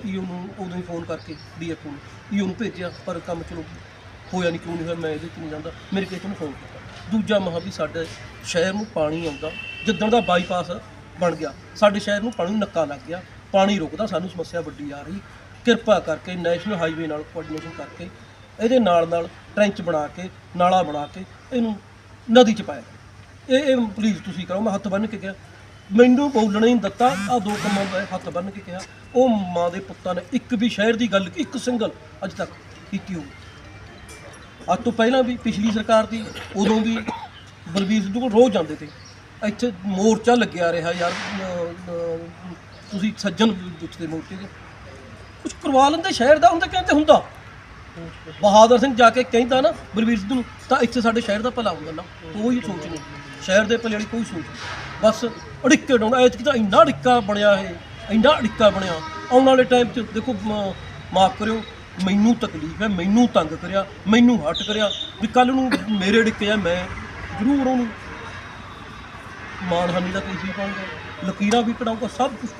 ਈਓ ਨੂੰ ਉਦੋਂ ਹੀ ਫੋਨ ਕਰਕੇ ਡੀਐਫਓ ਨੂੰ ਈਓ ਨੂੰ ਭੇਜਿਆ, ਪਰ ਕੰਮ ਚਲੋ ਹੋਇਆ ਨਹੀਂ ਕਿਉਂ ਨਹੀਂ ਹੋਇਆ, ਮੈਂ ਇਹਦੇ 'ਚ ਨਹੀਂ ਜਾਂਦਾ। ਮੇਰੇ ਕਿਸੇ ਨੂੰ ਫੋਨ ਕੀਤਾ। ਦੂਜਾ ਮਹਾ ਵੀ ਸਾਡੇ ਸ਼ਹਿਰ ਨੂੰ ਪਾਣੀ ਆਉਂਦਾ। ਜਿੱਦਣ ਦਾ ਬਾਈਪਾਸ ਬਣ ਗਿਆ, ਸਾਡੇ ਸ਼ਹਿਰ ਨੂੰ ਪਾਣੀ ਨੱਕਾ ਲੱਗ ਗਿਆ। ਪਾਣੀ ਰੁਕਦਾ, ਸਾਨੂੰ ਸਮੱਸਿਆ ਵੱਡੀ ਆ ਰਹੀ। ਕਿਰਪਾ ਕਰਕੇ ਨੈਸ਼ਨਲ ਹਾਈਵੇ ਨਾਲ ਕੋਆਰਡੀਨੇਸ਼ਨ ਕਰਕੇ ਇਹਦੇ ਨਾਲ ਨਾਲ ਟ੍ਰੈਂਚ ਬਣਾ ਕੇ, ਨਾਲਾ ਬਣਾ ਕੇ ਇਹਨੂੰ ਨਦੀ 'ਚ ਪਾਇਆ। ਇਹ ਇਹ ਪਲੀਜ਼ ਤੁਸੀਂ ਕਰੋ, ਮੈਂ ਹੱਥ ਬੰਨ੍ਹ ਕੇ ਗਿਆ ਮੈਨੂੰ ਬੋਲਣਾ ਹੀ ਨਹੀਂ ਦਿੱਤਾ। ਆ ਦੋ ਕੰਮਾਂ ਦਾ ਹੱਥ ਬੰਨ੍ਹ ਕੇ ਕਿਹਾ। ਉਹ ਮਾਂ ਦੇ ਪੁੱਤਾਂ ਨੇ ਇੱਕ ਵੀ ਸ਼ਹਿਰ ਦੀ ਗੱਲ, ਇੱਕ ਸਿੰਗਲ ਅੱਜ ਤੱਕ ਕੀਤੀ ਹੋਊ। ਅੱਜ ਤੋਂ ਪਹਿਲਾਂ ਵੀ ਪਿਛਲੀ ਸਰਕਾਰ ਦੀ, ਉਦੋਂ ਵੀ ਬਲਬੀਰ ਸਿੱਧੂ ਕੋਲ ਰੋਜ਼ ਜਾਂਦੇ ਤੇ। ਇੱਥੇ ਮੋਰਚਾ ਲੱਗਿਆ ਰਿਹਾ ਯਾਰ ਤੁਸੀਂ ਸੱਜਣ ਪੁੱਛਦੇ ਮੋਰਚੇ ਦੇ। ਕੁਝ ਕਰਵਾ ਲੈਂਦੇ, ਸ਼ਹਿਰ ਦਾ ਹੁੰਦਾ ਕਹਿੰਦੇ ਹੁੰਦਾ? ਬਹਾਦਰ ਸਿੰਘ ਜਾ ਕੇ ਕਹਿੰਦਾ ਨਾ ਬਲਬੀਰ ਸਿੱਧੂ ਨੂੰ, ਤਾਂ ਇੱਥੇ ਸਾਡੇ ਸ਼ਹਿਰ ਦਾ ਭਲਾ ਹੁੰਦਾ ਨਾ। ਕੋਈ ਸੋਚ ਨਹੀਂ। ਸ਼ਹਿਰ ਦੇ ਭਲੇ ਵਾਲੀ ਕੋਈ ਸੋਚ ਨਹੀਂ। ਬਸ ਅੜਿੱਕੇ ਡਾਉਣਾ, ਐਤਕੀ ਤਾਂ ਇੰਨਾ ਅੜਿੱਕਾ ਬਣਿਆ ਇਹ, ਇੰਨਾ ਅੜਿੱਕਾ ਬਣਿਆ। ਆਉਣ ਵਾਲੇ ਟਾਈਮ 'ਚ ਦੇਖੋ, ਮ- ਮਾਫ ਕਰਿਓ, ਮੈਨੂੰ ਤਕਲੀਫ ਹੈ, ਮੈਨੂੰ ਤੰਗ ਕਰਿਆ, ਮੈਨੂੰ ਹਟ ਕਰਿਆ। ਵੀ ਕੱਲ ਨੂੰ ਮੇਰੇ ਅੜਿੱਕੇ ਆ, ਮੈਂ ਜ਼ਰੂਰ ਉਹਨੂੰ ਮਾਨਹਾਨੀ ਦਾ ਕੇਸ ਵੀ ਪਾਉਂਗਾ ਲਕੀਰਾਂ ਵੀ ਕਢਾਊਂਗਾ, ਸਭ ਕੁਝ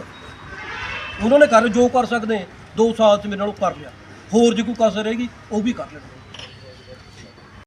ਉਹਨਾਂ ਨੇ ਕਰ ਜੋ ਕਰ ਸਕਦੇ, ਦੋ ਸਾਲ ਚ ਮੇਰੇ ਨਾਲ ਉਹ ਕਰ ਲਿਆ। ਹੋਰ ਜੇ ਕੋਈ ਕਸਰ ਰਹੇਗੀ, ਉਹ ਵੀ ਕਰ ਲੈਣਾ।